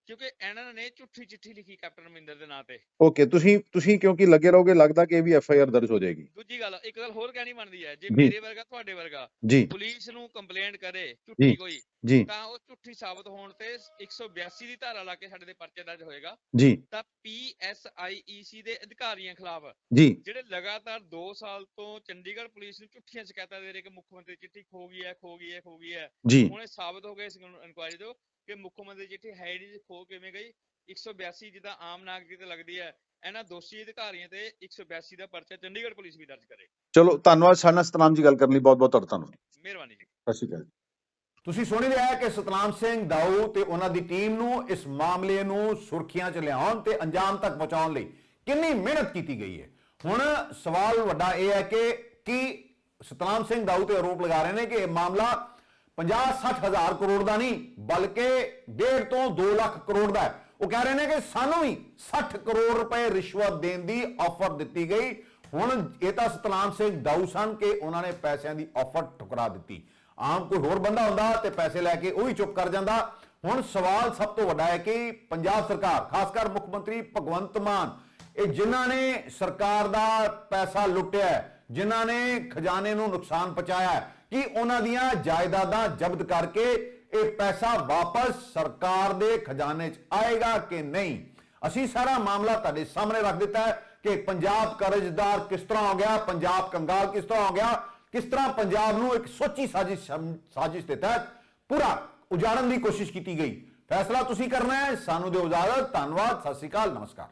ਕਿਉਂਕਿ ਇਹਨਾਂ ਨੇ ਝੂਠੀ ਚਿੱਠੀ ਲਿਖੀ ਕੈਪਟਨ ਅਮਰਿੰਦਰ ਦੇ ਨਾਂ ਤੇ। ਓਕੇ ਤੁਸੀਂ ਤੁਸੀਂ ਕਿਉਂਕਿ ਲੱਗੇ ਰਹੋਗੇ ਲੱਗਦਾ ਕਿ ਇਹ ਵੀ ਐਫ ਆਈ ਆਰ ਦਰਜ ਹੋ ਜਾਏਗੀ। ਦੂਜੀ ਗੱਲ ਇੱਕ ਗੱਲ ਹੋਰ ਕਹਿਣੀ ਬਣਦੀ ਹੈ ਜੇ। ਮੇਰੇ ਵਰਗਾ ਤੁਹਾਡੇ ਵਰਗਾ ਪੁਲਿਸ ਨੂੰ ਕੰਪਲੇਂਟ ਕਰੇ। ਝੂਠੀ ਕੋਈ ਜੀ। ਤਾਂ ਉਹ ਝੂਠੀ ਸਾਬਤ ਹੋਣ ਤੇ 182 ਦੀ ਧਾਰਾ ਲਾ ਕੇ ਸਾਡੇ ਦੇ ਪਰਚੇ ਦਰਜ ਹੋਏਗਾ। ਜੀ। ਤਾਂ ਪੀਐਸਆਈਈਸੀ ਦੇ ਅਧਿਕਾਰੀਆਂ ਖਿਲਾਫ ਜੀ। ਜਿਹੜੇ ਲਗਾਤਾਰ 2 ਸਾਲ ਤੋਂ ਚੰਡੀਗੜ੍ਹ ਪੁਲਿਸ ਨੂੰ ਝੂਠੀਆਂ ਸ਼ਿਕਾਇਤਾਂ ਦੇ ਰਹੇ ਕਿ ਮੁੱਖ ਮੰਤਰੀ ਚਿੱਠੀ ਖੋ ਗਈ ਹੈ ਖੋ ਗਈ ਹੈ ਖੋ ਗਈ ਹੈ ਜੀ। ਹੁਣ ਇਹ ਸਾਬਤ ਹੋ ਗਿਆ ਇਸ ਇਨਕੁਆਇਰੀ ਤੋਂ ਕਿ ਮੁੱਖ ਮੰਤਰੀ ਚਿੱਠੀ ਹੈ ਹੀ ਨਹੀਂ ਖੋ ਕਿਵੇਂ ਗਈ? 182 ਜਿੱਦਾਂ ਆਮ ਨਾਗਰਿਕ ਤੇ ਲੱਗਦੀ ਹੈ ਇਹਨਾਂ ਦੋਸ਼ੀ ਅਧਿਕਾਰੀਆਂ ਤੇ 182 ਦਾ ਪਰਚਾ ਚੰਡੀਗੜ੍ਹ ਪੁਲਿਸ ਵੀ ਦਰਜ ਕਰੇ। ਚਲੋ ਧੰਨਵਾਦ ਸਾਡੇ ਸਤਨਾਮ ਜੀ ਗੱਲ ਕਰਨ ਲਈ ਬਹੁਤ ਬਹੁਤ ਤੁਹਾਡਾ ਧੰਨਵਾਦ। ਮਿਹਰਬਾਨੀ ਜੀ। ਸਤਿ ਸ਼੍ਰੀ ਅਕਾਲ ਤੁਸੀਂ ਸੁਣੀ ਲਿਆ ਕਿ ਸਤਨਾਮ ਸਿੰਘ ਦਾਊ ਤੇ ਉਹਨਾਂ ਦੀ ਟੀਮ ਨੂੰ ਇਸ ਮਾਮਲੇ ਨੂੰ ਸੁਰਖੀਆਂ 'ਚ ਲਿਆਉਣ ਤੇ ਅੰਜਾਮ ਤੱਕ ਪਹੁੰਚਾਉਣ ਲਈ ਕਿੰਨੀ ਮਿਹਨਤ ਕੀਤੀ ਗਈ ਹੈ। ਹੁਣ ਸਵਾਲ ਵੱਡਾ ਇਹ ਹੈ ਕਿ ਕੀ ਸਤਨਾਮ ਸਿੰਘ ਦਾਊ ਤੇ ਆਰੋਪ ਲਗਾ ਰਹੇ ਨੇ ਕਿ ਇਹ ਮਾਮਲਾ 50-60 ਹਜ਼ਾਰ ਕਰੋੜ ਦਾ ਨਹੀਂ ਬਲਕਿ 1.5 ਤੋਂ 2 ਲੱਖ ਕਰੋੜ ਦਾ ਉਹ ਕਹਿ ਰਹੇ ਨੇ ਕਿ ਸਾਨੂੰ ਹੀ 60 ਕਰੋੜ ਰੁਪਏ ਰਿਸ਼ਵਤ ਦੇਣ ਦੀ ਆਫਰ ਦਿੱਤੀ ਗਈ। ਹੁਣ ਇਹ ਤਾਂ ਸਤਨਾਮ ਸਿੰਘ ਦਾਊ ਸਨ ਕਿ ਉਹਨਾਂ ਨੇ ਪੈਸਿਆਂ ਦੀ ਆਫਰ ਠੁਕਰਾ ਦਿੱਤੀ। ਆਮ ਕੋਈ ਹੋਰ ਬੰਦਾ ਹੁੰਦਾ ਤੇ ਪੈਸੇ ਲੈ ਕੇ ਉਹ ਵੀ ਚੁੱਪ ਕਰ ਜਾਂਦਾ। ਹੁਣ ਸਵਾਲ ਸਭ ਤੋਂ ਵੱਡਾ ਹੈ ਕਿ ਪੰਜਾਬ ਸਰਕਾਰ ਖਾਸ ਕਰ ਮੁੱਖ ਮੰਤਰੀ ਭਗਵੰਤ ਮਾਨ ਇਹ ਜਿਨ੍ਹਾਂ ਨੇ ਸਰਕਾਰ ਦਾ ਪੈਸਾ ਲੁੱਟਿਆ ਹੈ, ਜਿਨ੍ਹਾਂ ਨੇ ਖਜ਼ਾਨੇ ਨੂੰ ਨੁਕਸਾਨ ਪਹੁੰਚਾਇਆ ਕਿ ਉਹਨਾਂ ਦੀਆਂ ਜਾਇਦਾਦਾਂ ਜ਼ਬਤ ਕਰਕੇ ਇਹ ਪੈਸਾ ਵਾਪਸ ਸਰਕਾਰ ਦੇ ਖਜ਼ਾਨੇ 'ਚ ਆਏਗਾ ਕਿ ਨਹੀਂ? ਅਸੀਂ ਸਾਰਾ ਮਾਮਲਾ ਤੁਹਾਡੇ ਸਾਹਮਣੇ ਰੱਖ ਦਿੱਤਾ ਹੈ ਕਿ ਪੰਜਾਬ ਕਰਜ਼ਦਾਰ ਕਿਸ ਤਰ੍ਹਾਂ ਹੋ ਗਿਆ, ਪੰਜਾਬ ਕੰਗਾਲ ਕਿਸ ਤਰ੍ਹਾਂ ਹੋ ਗਿਆ, ਕਿਸ ਤਰ੍ਹਾਂ ਪੰਜਾਬ ਨੂੰ ਇੱਕ ਸੋਚੀ ਸਾਜ਼ਿਸ਼ ਸਾਜ਼ਿਸ਼ ਦੇ ਤਹਿਤ ਪੂਰਾ ਉਜਾੜਨ ਦੀ ਕੋਸ਼ਿਸ਼ ਕੀਤੀ ਗਈ। ਫੈਸਲਾ ਤੁਸੀਂ ਕਰਨਾ ਹੈ, ਸਾਨੂੰ ਦਿਓ ਇਜਾਜ਼ਤ, ਧੰਨਵਾਦ, ਸਤਿ ਸ਼੍ਰੀ ਅਕਾਲ, ਨਮਸਕਾਰ।